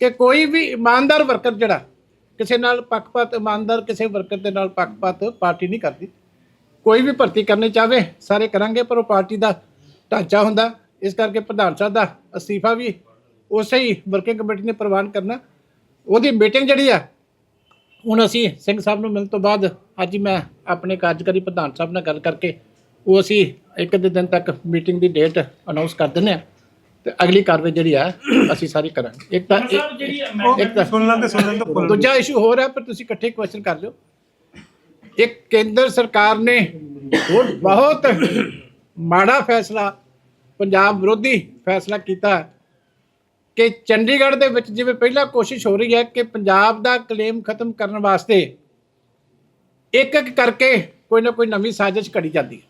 ਕਿ ਕੋਈ ਵੀ ਇਮਾਨਦਾਰ ਵਰਕਰ ਜਿਹੜਾ, ਕਿਸੇ ਨਾਲ ਪੱਖਪਾਤ, ਇਮਾਨਦਾਰ ਕਿਸੇ ਵਰਕਰ ਦੇ ਨਾਲ ਪੱਖਪਾਤ ਪਾਰਟੀ ਨਹੀਂ ਕਰਦੀ। ਕੋਈ ਵੀ ਭਰਤੀ ਕਰਨੀ ਚਾਹਵੇ, ਸਾਰੇ ਕਰਾਂਗੇ, ਪਰ ਉਹ ਪਾਰਟੀ ਦਾ ਢਾਂਚਾ ਹੁੰਦਾ। ਇਸ ਕਰਕੇ ਪ੍ਰਧਾਨ ਸਾਹਿਬ ਦਾ ਅਸਤੀਫਾ ਵੀ ਉਸੇ ਹੀ ਵਰਕਿੰਗ ਕਮੇਟੀ ਨੇ ਪ੍ਰਵਾਨ ਕਰਨਾ। ਉਹਦੀ ਮੀਟਿੰਗ ਜਿਹੜੀ ਆ ਹੁਣ ਅਸੀਂ ਸਿੰਘ ਸਾਹਿਬ ਨੂੰ ਮਿਲਣ ਤੋਂ ਬਾਅਦ ਅੱਜ ਮੈਂ ਆਪਣੇ ਕਾਰਜਕਾਰੀ ਪ੍ਰਧਾਨ ਸਾਹਿਬ ਨਾਲ ਗੱਲ ਕਰਕੇ ਉਹ ਅਸੀਂ ਇੱਕ ਦੇ ਦਿਨ ਤੱਕ ਮੀਟਿੰਗ ਦੀ ਡੇਟ ਅਨਾਉਂਸ ਕਰ ਦਿੰਦੇ ਆ ਤੇ ਅਗਲੀ ਕਾਰਵਾਈ ਜਿਹੜੀ ਆ ਅਸੀਂ ਸਾਰੀ ਕਰਾਂਗੇ। ਇੱਕ ਤਾਂ ਇੱਕ- ਤਾਂ ਸੁਣ ਲੈਂਦੇ ਸੁਣ ਲੈਂਦੇ ਦੂਜਾ ਇਸ਼ੂ ਹੋ ਰਿਹਾ ਪਰ ਤੁਸੀਂ ਇਕੱਠੇ ਕੁਐਸਚਨ ਕਰ ਲਿਓ। ਇੱਕ ਕੇਂਦਰ ਸਰਕਾਰ ਨੇ ਬਹੁਤ ਮਾੜਾ ਫੈਸਲਾ ਪੰਜਾਬ ਵਿਰੋਧੀ ਫੈਸਲਾ ਕੀਤਾ। ਕਿ ਚੰਡੀਗੜ੍ਹ ਦੇ ਵਿੱਚ ਜਿਵੇਂ ਪਹਿਲਾਂ ਕੋਸ਼ਿਸ਼ ਹੋ ਰਹੀ ਹੈ ਕਿ ਪੰਜਾਬ ਦਾ ਕਲੇਮ ਖਤਮ ਕਰਨ ਵਾਸਤੇ ਇੱਕ ਇੱਕ ਕਰਕੇ ਕੋਈ ਨਾ ਕੋਈ ਨਵੀਂ ਸਾਜ਼ਿਸ਼ ਘੜੀ ਜਾਂਦੀ ਹੈ।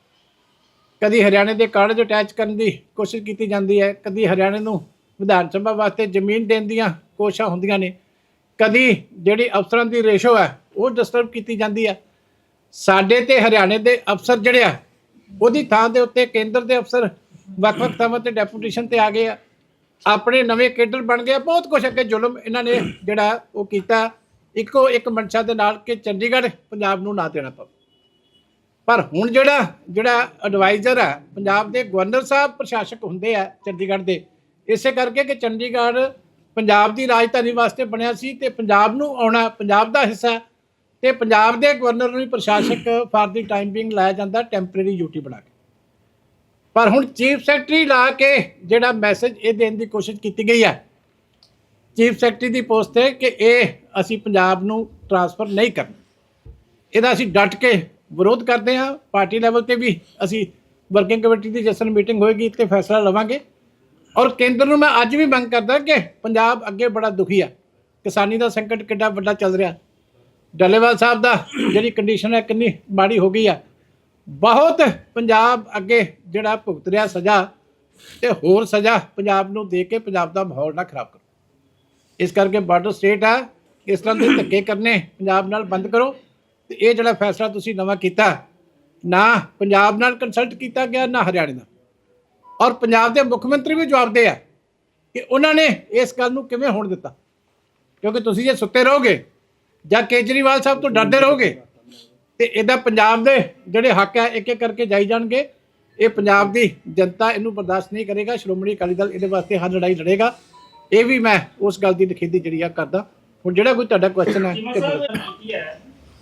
ਕਦੀ ਹਰਿਆਣੇ ਦੇ ਕਾਰਜ ਅਟੈਚ ਕਰਨ ਦੀ ਕੋਸ਼ਿਸ਼ ਕੀਤੀ ਜਾਂਦੀ ਹੈ, ਕਦੀ ਹਰਿਆਣੇ ਨੂੰ ਵਿਧਾਨ ਸਭਾ ਵਾਸਤੇ ਜ਼ਮੀਨ ਦੇਣ ਦੀਆਂ ਕੋਸ਼ਿਸ਼ਾਂ ਹੁੰਦੀਆਂ ਨੇ, ਕਦੀ ਜਿਹੜੀ ਅਫਸਰਾਂ ਦੀ ਰੇਸ਼ੋ ਹੈ ਉਹ ਡਿਸਟਰਬ ਕੀਤੀ ਜਾਂਦੀ ਹੈ। ਸਾਡੇ ਤੇ ਹਰਿਆਣੇ ਦੇ ਅਫਸਰ ਜਿਹੜੇ ਆ, ਉਹਦੀ ਥਾਂ ਦੇ ਉੱਤੇ ਕੇਂਦਰ ਦੇ ਅਫਸਰ ਵੱਖ-ਵੱਖ ਥਾਵਾਂ ਤੇ ਡੈਪੂਟੇਸ਼ਨ ਤੇ ਆ ਗਏ ਆ। ਆਪਣੇ ਨਵੇਂ ਕੇਡਰ ਬਣ ਗਏ ਬਹੁਤ ਕੁਝ ਅੱਗੇ ਜ਼ੁਲਮ ਇਹਨਾਂ ਨੇ ਜਿਹੜਾ ਉਹ ਕੀਤਾ। ਇੱਕੋ ਇੱਕ ਮਨਸ਼ਾ ਦੇ ਨਾਲ ਕਿ ਚੰਡੀਗੜ੍ਹ ਪੰਜਾਬ ਨੂੰ ਨਾ ਦੇਣਾ ਪਵੇ। ਪਰ ਹੁਣ ਜਿਹੜਾ ਜਿਹੜਾ ਐਡਵਾਈਜ਼ਰ ਹੈ ਪੰਜਾਬ ਦੇ ਗਵਰਨਰ ਸਾਹਿਬ ਪ੍ਰਸ਼ਾਸਕ ਹੁੰਦੇ ਆ ਚੰਡੀਗੜ੍ਹ ਦੇ, ਇਸੇ ਕਰਕੇ ਕਿ ਚੰਡੀਗੜ੍ਹ ਪੰਜਾਬ ਦੀ ਰਾਜਧਾਨੀ ਵਾਸਤੇ ਬਣਿਆ ਸੀ ਤੇ ਪੰਜਾਬ ਨੂੰ ਆਉਣਾ ਪੰਜਾਬ ਦਾ ਹਿੱਸਾ ਹੈ ਤੇ ਪੰਜਾਬ ਦੇ ਗਵਰਨਰ ਨੂੰ ਹੀ ਪ੍ਰਸ਼ਾਸਕ ਫਾਰ ਦੀ ਟਾਈਮ ਬਿੰਗ ਲਾਇਆ ਜਾਂਦਾ ਟੈਂਪਰੇਰੀ ਡਿਊਟੀ ਬਣਾ ਕੇ। ਪਰ ਹੁਣ ਚੀਫ ਸੈਕਟਰੀ ਲਾ ਕੇ ਜਿਹੜਾ ਮੈਸੇਜ ਇਹ ਦੇਣ ਦੀ ਕੋਸ਼ਿਸ਼ ਕੀਤੀ ਗਈ ਹੈ, ਚੀਫ ਸੈਕਟਰੀ ਦੀ ਪੋਸਟ ਤੇ ਕਿ ਇਹ ਅਸੀਂ ਪੰਜਾਬ ਨੂੰ ਟਰਾਂਸਫਰ ਨਹੀਂ ਕਰਨਾ। ਇਹਦਾ ਅਸੀਂ ਡਟ ਕੇ ਵਿਰੋਧ ਕਰਦੇ ਹਾਂ, ਪਾਰਟੀ ਲੈਵਲ ਤੇ ਵੀ ਅਸੀਂ ਵਰਕਿੰਗ ਕਮੇਟੀ ਦੀ ਜਸਨ ਮੀਟਿੰਗ ਹੋਏਗੀ ਤੇ ਫੈਸਲਾ ਲਵਾਂਗੇ। ਔਰ ਕੇਂਦਰ ਨੂੰ ਮੈਂ ਅੱਜ ਵੀ ਮੰਗ ਕਰਦਾ ਕਿ ਪੰਜਾਬ ਅੱਗੇ ਬੜਾ ਦੁਖੀ ਆ। ਕਿਸਾਨੀ ਦਾ ਸੰਕਟ ਕਿੱਡਾ ਵੱਡਾ ਚੱਲ ਰਿਹਾ। ਡੱਲੇਵਾਲ ਸਾਹਿਬ ਦਾ ਜਿਹੜੀ ਕੰਡੀਸ਼ਨ ਹੈ ਕਿੰਨੀ ਮਾੜੀ ਹੋ ਗਈ ਆ। ਬਹੁਤ ਪੰਜਾਬ ਅੱਗੇ ਜਿਹੜਾ ਭੁਗਤ ਰਿਹਾ ਸਜ਼ਾ ਤੇ ਹੋਰ ਸਜ਼ਾ ਪੰਜਾਬ ਨੂੰ ਦੇ ਕੇ ਪੰਜਾਬ ਦਾ ਮਾਹੌਲ ਨਾ ਖਰਾਬ ਕਰੋ। ਇਸ ਕਰਕੇ ਬਾਰਡਰ ਸਟੇਟ ਆ, ਇਸ ਤਰ੍ਹਾਂ ਦੇ ਧੱਕੇ ਕਰਨੇ ਪੰਜਾਬ ਨਾਲ ਬੰਦ ਕਰੋ ਤੇ ਇਹ ਜਿਹੜਾ ਫੈਸਲਾ ਤੁਸੀਂ ਨਵਾਂ ਕੀਤਾ, ਨਾ ਪੰਜਾਬ ਨਾਲ ਕੰਸਲਟ ਕੀਤਾ ਗਿਆ, ਨਾ ਹਰਿਆਣੇ ਨਾਲ। ਔਰ ਪੰਜਾਬ ਦੇ ਮੁੱਖ ਮੰਤਰੀ ਵੀ ਜਵਾਬਦੇ ਆ ਕਿ ਉਹਨਾਂ ਨੇ ਇਸ ਗੱਲ ਨੂੰ ਕਿਵੇਂ ਹੋਣ ਦਿੱਤਾ। ਕਿਉਂਕਿ ਤੁਸੀਂ ਜੇ ਸੁੱਤੇ ਰਹੋਗੇ ਜਾਂ ਕੇਜਰੀਵਾਲ ਸਾਹਿਬ ਤੋਂ ਡਰਦੇ ਰਹੋਗੇ ਤੇ ਇਹਦਾ ਪੰਜਾਬ ਦੇ ਜਿਹੜੇ ਹੱਕ ਆ ਇੱਕ ਇੱਕ ਕਰਕੇ ਜਾਈ ਜਾਣਗੇ। ਇਹ ਪੰਜਾਬ ਦੀ ਜਨਤਾ ਇਹਨੂੰ ਬਰਦਾਸ਼ਤ ਨਹੀਂ ਕਰੇਗਾ ਸ਼੍ਰੋਮਣੀ ਅਕਾਲੀ ਦਲ ਇਹਦੇ ਵਾਸਤੇ ਹਰ ਲੜਾਈ ਲੜੇਗਾ। ਇਹ ਵੀ ਮੈਂ ਉਸ ਗੱਲ ਦੀ ਨਿਖੇਧੀ ਜਿਹੜੀ ਆ ਕਰਦਾ। ਹੁਣ ਜਿਹੜਾ ਕੋਈ ਤੁਹਾਡਾ ਕੁਐਸਚਨ ਹੈ। ਕੀ ਹੈ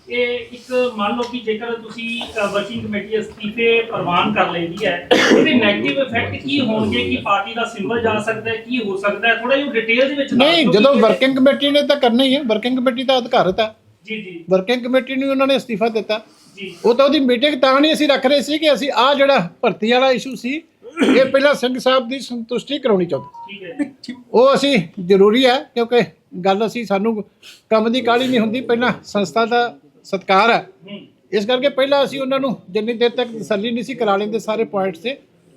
ਇਹ ਇੱਕ ਮੰਨ ਲਓ ਕਿ ਜੇਕਰ ਤੁਸੀਂ ਵਰਕਿੰਗ ਕਮੇਟੀ ਅਸਤੀਫੇ ਪ੍ਰਵਾਨ ਕਰ ਲੈਂਦੀ ਹੈ ਇਹਦੇ 네ਗੇਟਿਵ ਇਫੈਕਟ ਕੀ ਹੋਣਗੇ? ਕਿ ਪਾਰਟੀ ਦਾ ਸਿੰਬਲ ਜਾ ਸਕਦਾ ਹੈ? ਕੀ ਹੋ ਸਕਦਾ ਹੈ? ਥੋੜਾ ਜਿਹਾ ਡਿਟੇਲ ਦੇ ਵਿੱਚ ਨਹੀਂ ਜਦੋਂ ਵਰਕਿੰਗ ਕਮੇਟੀ ਨੇ ਤਾਂ ਕਰਨਾ ਹੀ ਹੈ। ਵਰਕਿੰਗ ਕਮੇਟੀ ਦਾ ਅਧਿਕਾਰਤ ਹੈ। ਜੀ ਜੀ। ਵਰਕਿੰਗ ਕਮੇਟੀ ਨੂੰ ਉਹਨਾਂ ਨੇ ਅਸਤੀਫਾ ਦਿੱਤਾ। ਜੀ। ਉਹ ਤਾਂ ਉਹਦੀ ਮੀਟਿੰਗ ਤਾਂ ਨਹੀਂ ਅਸੀਂ ਰੱਖ ਰਹੇ ਸੀ ਕਿ ਅਸੀਂ ਆ ਜਿਹੜਾ ਭਰਤੀ ਵਾਲਾ ਇਸ਼ੂ ਸੀ ਇਹ ਪਹਿਲਾਂ ਸਿੰਘ ਸਾਹਿਬ ਦੀ ਸੰਤੁਸ਼ਟੀ ਕਰਾਉਣੀ ਚਾਹੁੰਦੇ ਠੀਕ ਹੈ ਜੀ। ਉਹ ਅਸੀਂ ਜ਼ਰੂਰੀ ਹੈ ਕਿਉਂਕਿ ਗੱਲ ਅਸੀਂ ਸਾਨੂੰ ਕੰਮ ਦੀ ਕਾਹਲੀ ਨਹੀਂ ਹੁੰਦੀ ਪਹਿਲਾਂ ਸੰਸਥਾ ਦਾ ਸਤਕਾਰ ਹੈ। ਹੂੰ। ਇਸ ਕਰਕੇ ਪਹਿਲਾਂ ਅਸੀਂ ਉਹਨਾਂ ਨੂੰ ਜਿੰਨੀ ਦੇਰ ਤੱਕ ਤਸੱਲੀ ਨਹੀਂ ਸੀ ਕਰਾ ਲੈਂਦੇ ਸਾਰੇ ਪੁਆਇੰਟਸ ਤੇ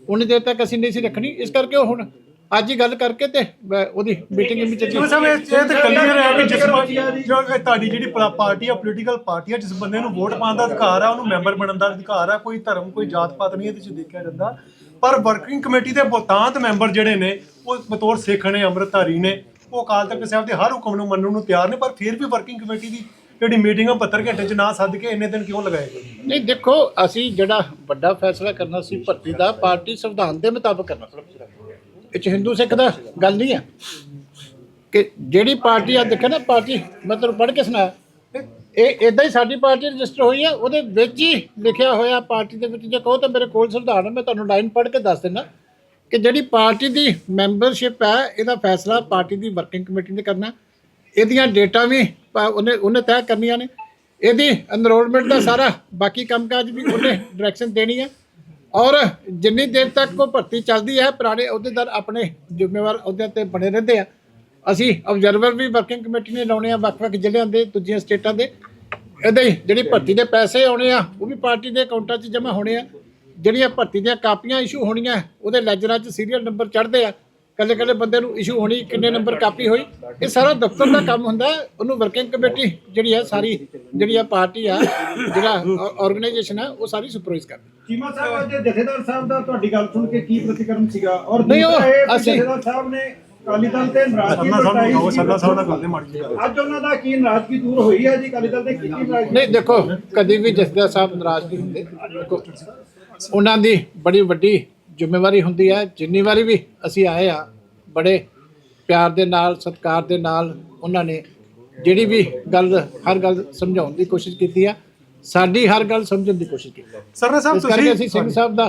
ਉਨੀ ਦੇਰ ਤੱਕ ਅਸੀਂ ਨਹੀਂ ਸੀ ਰੱਖਣੀ। ਇਸ ਕਰਕੇ ਉਹ ਹੁਣ ਅੱਜ ਹੀ ਗੱਲ ਕਰਕੇ ਤੇ ਮੈਂ ਉਹਦੀ ਮੀਟਿੰਗ ਵਿੱਚ ਜਿਵੇਂ ਸਾਹਿਬ ਇਹ ਇਹ ਤਾਂ ਕਲੀਅਰ ਹੈ ਕਿ ਜਿਸ ਬੰਦੇ ਜੋ ਤੁਹਾਡੀ ਜਿਹੜੀ ਪਾਰਟੀ ਆ ਪੋਲੀਟੀਕਲ ਪਾਰਟੀ ਆ ਜਿਸ ਬੰਦੇ ਨੂੰ ਵੋਟ ਪਾਉਣ ਦਾ ਅਧਿਕਾਰ ਆ ਉਹਨੂੰ ਮੈਂਬਰ ਬਣਨ ਦਾ ਅਧਿਕਾਰ ਆ ਕੋਈ ਧਰਮ ਕੋਈ ਜਾਤ ਪਾਤ ਨਹੀਂ ਇਹਦੇ ਚ ਦੇਖਿਆ ਜਾਂਦਾ। ਪਰ ਵਰਕਿੰਗ ਕਮੇਟੀ ਦੇ ਬਹੁਤਾਂਤ ਮੈਂਬਰ ਜਿਹੜੇ ਨੇ ਉਹ ਬਤੌਰ ਸਿੱਖ ਨੇ ਅੰਮ੍ਰਿਤਧਾਰੀ ਨੇ ਉਹ ਅਕਾਲ ਤਖਤ ਸਾਹਿਬ ਦੇ ਹਰ ਹੁਕਮ ਨੂੰ ਮੰਨਣ ਨੂੰ ਤਿਆਰ ਨੇ ਪਰ ਫਿਰ ਵੀ ਵਰਕਿੰਗ ਕਮੇਟੀ ਦੀ ਜਿਹੜੀ ਮੀਟਿੰਗ ਆ 72 ਘੰਟੇ ਚ ਨਾ ਸੱਦ ਕੇ ਇੰਨੇ ਦਿਨ ਕਿਉਂ ਲਗਾਏ ਗਏ? ਨਹੀਂ ਦੇਖੋ ਅਸੀਂ ਜਿਹੜਾ ਵੱਡਾ ਫੈਸਲਾ ਕਰਨਾ ਸੀ ਭਰਤੀ ਦਾ ਪਾਰਟੀ ਸੰਵਿਧਾਨ ਦੇ ਮੁਤਾਬਕ ਕਰਨਾ ਸੀ। ਇਹ 'ਚ ਹਿੰਦੂ ਸਿੱਖ ਦਾ ਗੱਲ ਨਹੀਂ ਹੈ ਕਿ ਜਿਹੜੀ ਪਾਰਟੀ ਆ, ਦੇਖਿਆ ਨਾ ਪਾਰਟੀ, ਮੈਂ ਤੁਹਾਨੂੰ ਪੜ੍ਹ ਕੇ ਸੁਣਾਇਆ ਇਹ ਇਦਾਂ ਹੀ ਸਾਡੀ ਪਾਰਟੀ ਰਜਿਸਟਰ ਹੋਈ ਹੈ ਉਹਦੇ ਵਿੱਚ ਹੀ ਲਿਖਿਆ ਹੋਇਆ ਪਾਰਟੀ ਦੇ ਵਿੱਚ। ਜੇ ਕਹੋ ਤਾਂ ਮੇਰੇ ਕੋਲ ਸੰਵਿਧਾਨ ਹੈ ਮੈਂ ਤੁਹਾਨੂੰ ਲਾਈਨ ਪੜ੍ਹ ਕੇ ਦੱਸ ਦਿੰਦਾ ਕਿ ਜਿਹੜੀ ਪਾਰਟੀ ਦੀ ਮੈਂਬਰਸ਼ਿਪ ਹੈ ਇਹਦਾ ਫੈਸਲਾ ਪਾਰਟੀ ਦੀ ਵਰਕਿੰਗ ਕਮੇਟੀ ਨੇ ਕਰਨਾ। ਇਹਦੀਆਂ ਡੇਟਾ ਵੀ ਉਹਨੇ ਉਹਨੇ ਤੈਅ ਕਰਨੀਆਂ ਨੇ। ਇਹਦੀ ਐਨਰੋਲਮੈਂਟ ਦਾ ਸਾਰਾ ਬਾਕੀ ਕੰਮਕਾਜ ਵੀ ਉਹਨੇ ਡਾਇਰੈਕਸ਼ਨ ਦੇਣੀ ਹੈ ਔਰ ਜਿੰਨੀ ਦੇਰ ਤੱਕ ਉਹ ਭਰਤੀ ਚੱਲਦੀ ਹੈ, ਪੁਰਾਣੇ ਅਹੁਦੇਦਾਰ ਆਪਣੇ ਜ਼ਿੰਮੇਵਾਰ ਅਹੁਦਿਆਂ ਤੇ ਬਣੇ ਰਹਿੰਦੇ ਆ। ਅਸੀਂ ਆਬਜ਼ਰਵਰ ਵੀ ਵਰਕਿੰਗ ਕਮੇਟੀ ਨੇ ਲਾਉਣੇ ਆ, ਵੱਖ-ਵੱਖ ਜ਼ਿਲ੍ਹਿਆਂ ਦੇ, ਦੂਜੀਆਂ ਸਟੇਟਾਂ ਦੇ। ਇਹਦੇ ਜਿਹੜੀ ਭਰਤੀ ਦੇ ਪੈਸੇ ਆਉਣੇ ਆ, ਉਹ ਵੀ ਪਾਰਟੀ ਦੇ ਅਕਾਊਂਟਾਂ 'ਚ ਜਮ੍ਹਾਂ ਹੋਣੇ ਆ। ਜਿਹੜੀਆਂ ਭਰਤੀ ਦੀਆਂ ਕਾਪੀਆਂ ਇਸ਼ੂ ਹੋਣੀਆਂ, ਉਹਦੇ ਲੈਜਰਾਂ 'ਚ ਸੀਰੀਅਲ ਨੰਬਰ ਚੜ੍ਹਦੇ ਆ। ਕੱਲੇ ਕੱਲੇ ਬੰਦੇ ਨੂੰ ਇਸ਼ੂ ਹੋਣੀ, ਕਿੰਨੇ ਨੰਬਰ ਕਾਪੀ ਹੋਈ, ਇਹ ਸਾਰਾ ਦਫ਼ਤਰ ਦਾ ਕੰਮ ਹੁੰਦਾ ਉਹਨੂੰ ਵਰਕਿੰਗ ਕਮੇਟੀ ਜਿਹੜੀ ਹੈ, ਸਾਰੀ ਜਿਹੜੀ ਆ ਪਾਰਟੀ ਆ, ਜਿਹੜਾ ਆਰਗੇਨਾਈਜੇਸ਼ਨ ਆ, ਉਹ ਸਾਰੀ ਸੁਪਰਵਾਈਜ਼ ਕਰਦੀ ਚੀਮਾ ਸਾਹਿਬ ਅੱਜ ਜਥੇਦਾਰ ਸਾਹਿਬ ਦਾ ਤੁਹਾਡੀ ਗੱਲ ਸੁਣ ਕੇ ਕੀ ਪ੍ਰਤੀਕਰਮ ਸੀਗਾ? ਔਰ ਨਹੀਂ, ਉਹ ਦੂਸਰਾ ਇਹ ਕਿ ਅਸੀਂ- ਜਥੇਦਾਰ ਸਾਹਿਬ ਨੇ ਅਕਾਲੀ ਦਲ ਤੇ ਨਾਰਾਜ਼ਗੀ ਸਰਨਾ ਸਾਹਿਬ ਨੂੰ ਕਹੋ। ਸਰਨਾ ਸਾਹਿਬ ਨਾਲ ਗੱਲ ਨਹੀਂ ਮਾੜੀ ਜਿਹੀ ਅੱਜ ਉਹਨਾਂ ਦਾ ਕੀ ਨਾਰਾਜ਼ਗੀ ਦੂਰ ਹੋਈ ਹੈ ਜੀ? ਅਕਾਲੀ ਦਲ ਤੇ ਕੀਤੀ ਨਾਰਾਜ਼ਗੀ? ਨਹੀਂ ਦੇਖੋ ਕਦੀ ਵੀ ਜਸਦਾ ਸਾਹਿਬ ਨਾਰਾਜ਼ ਨਹੀਂ ਹੁੰਦੇ। ਦੇਖੋ ਉਹਨਾਂ ਦੀ ਬੜੀ ਵੱਡੀ ਜ਼ਿੰਮੇਵਾਰੀ ਹੁੰਦੀ ਹੈ। ਜਿੰਨੀ ਵਾਰੀ ਵੀ ਅਸੀਂ ਆਏ ਆ ਬੜੇ ਪਿਆਰ ਦੇ ਨਾਲ ਸਤਿਕਾਰ ਦੇ ਨਾਲ ਉਹਨਾਂ ਨੇ ਜਿਹੜੀ ਵੀ ਗੱਲ ਹਰ ਗੱਲ ਸਮਝਾਉਣ ਦੀ ਕੋਸ਼ਿਸ਼ ਕੀਤੀ ਆ। ਸਾਡੀ ਹਰ ਗੱਲ ਸਮਝਣ ਦੀ ਕੋਸ਼ਿਸ਼ ਕੀਤੀ। ਸਰਨਾ ਸਾਹਿਬ ਇਸ ਕਰਕੇ ਅਸੀਂ ਤੁਸੀਂ ਸਿੰਘ ਸਾਹਿਬ ਦਾ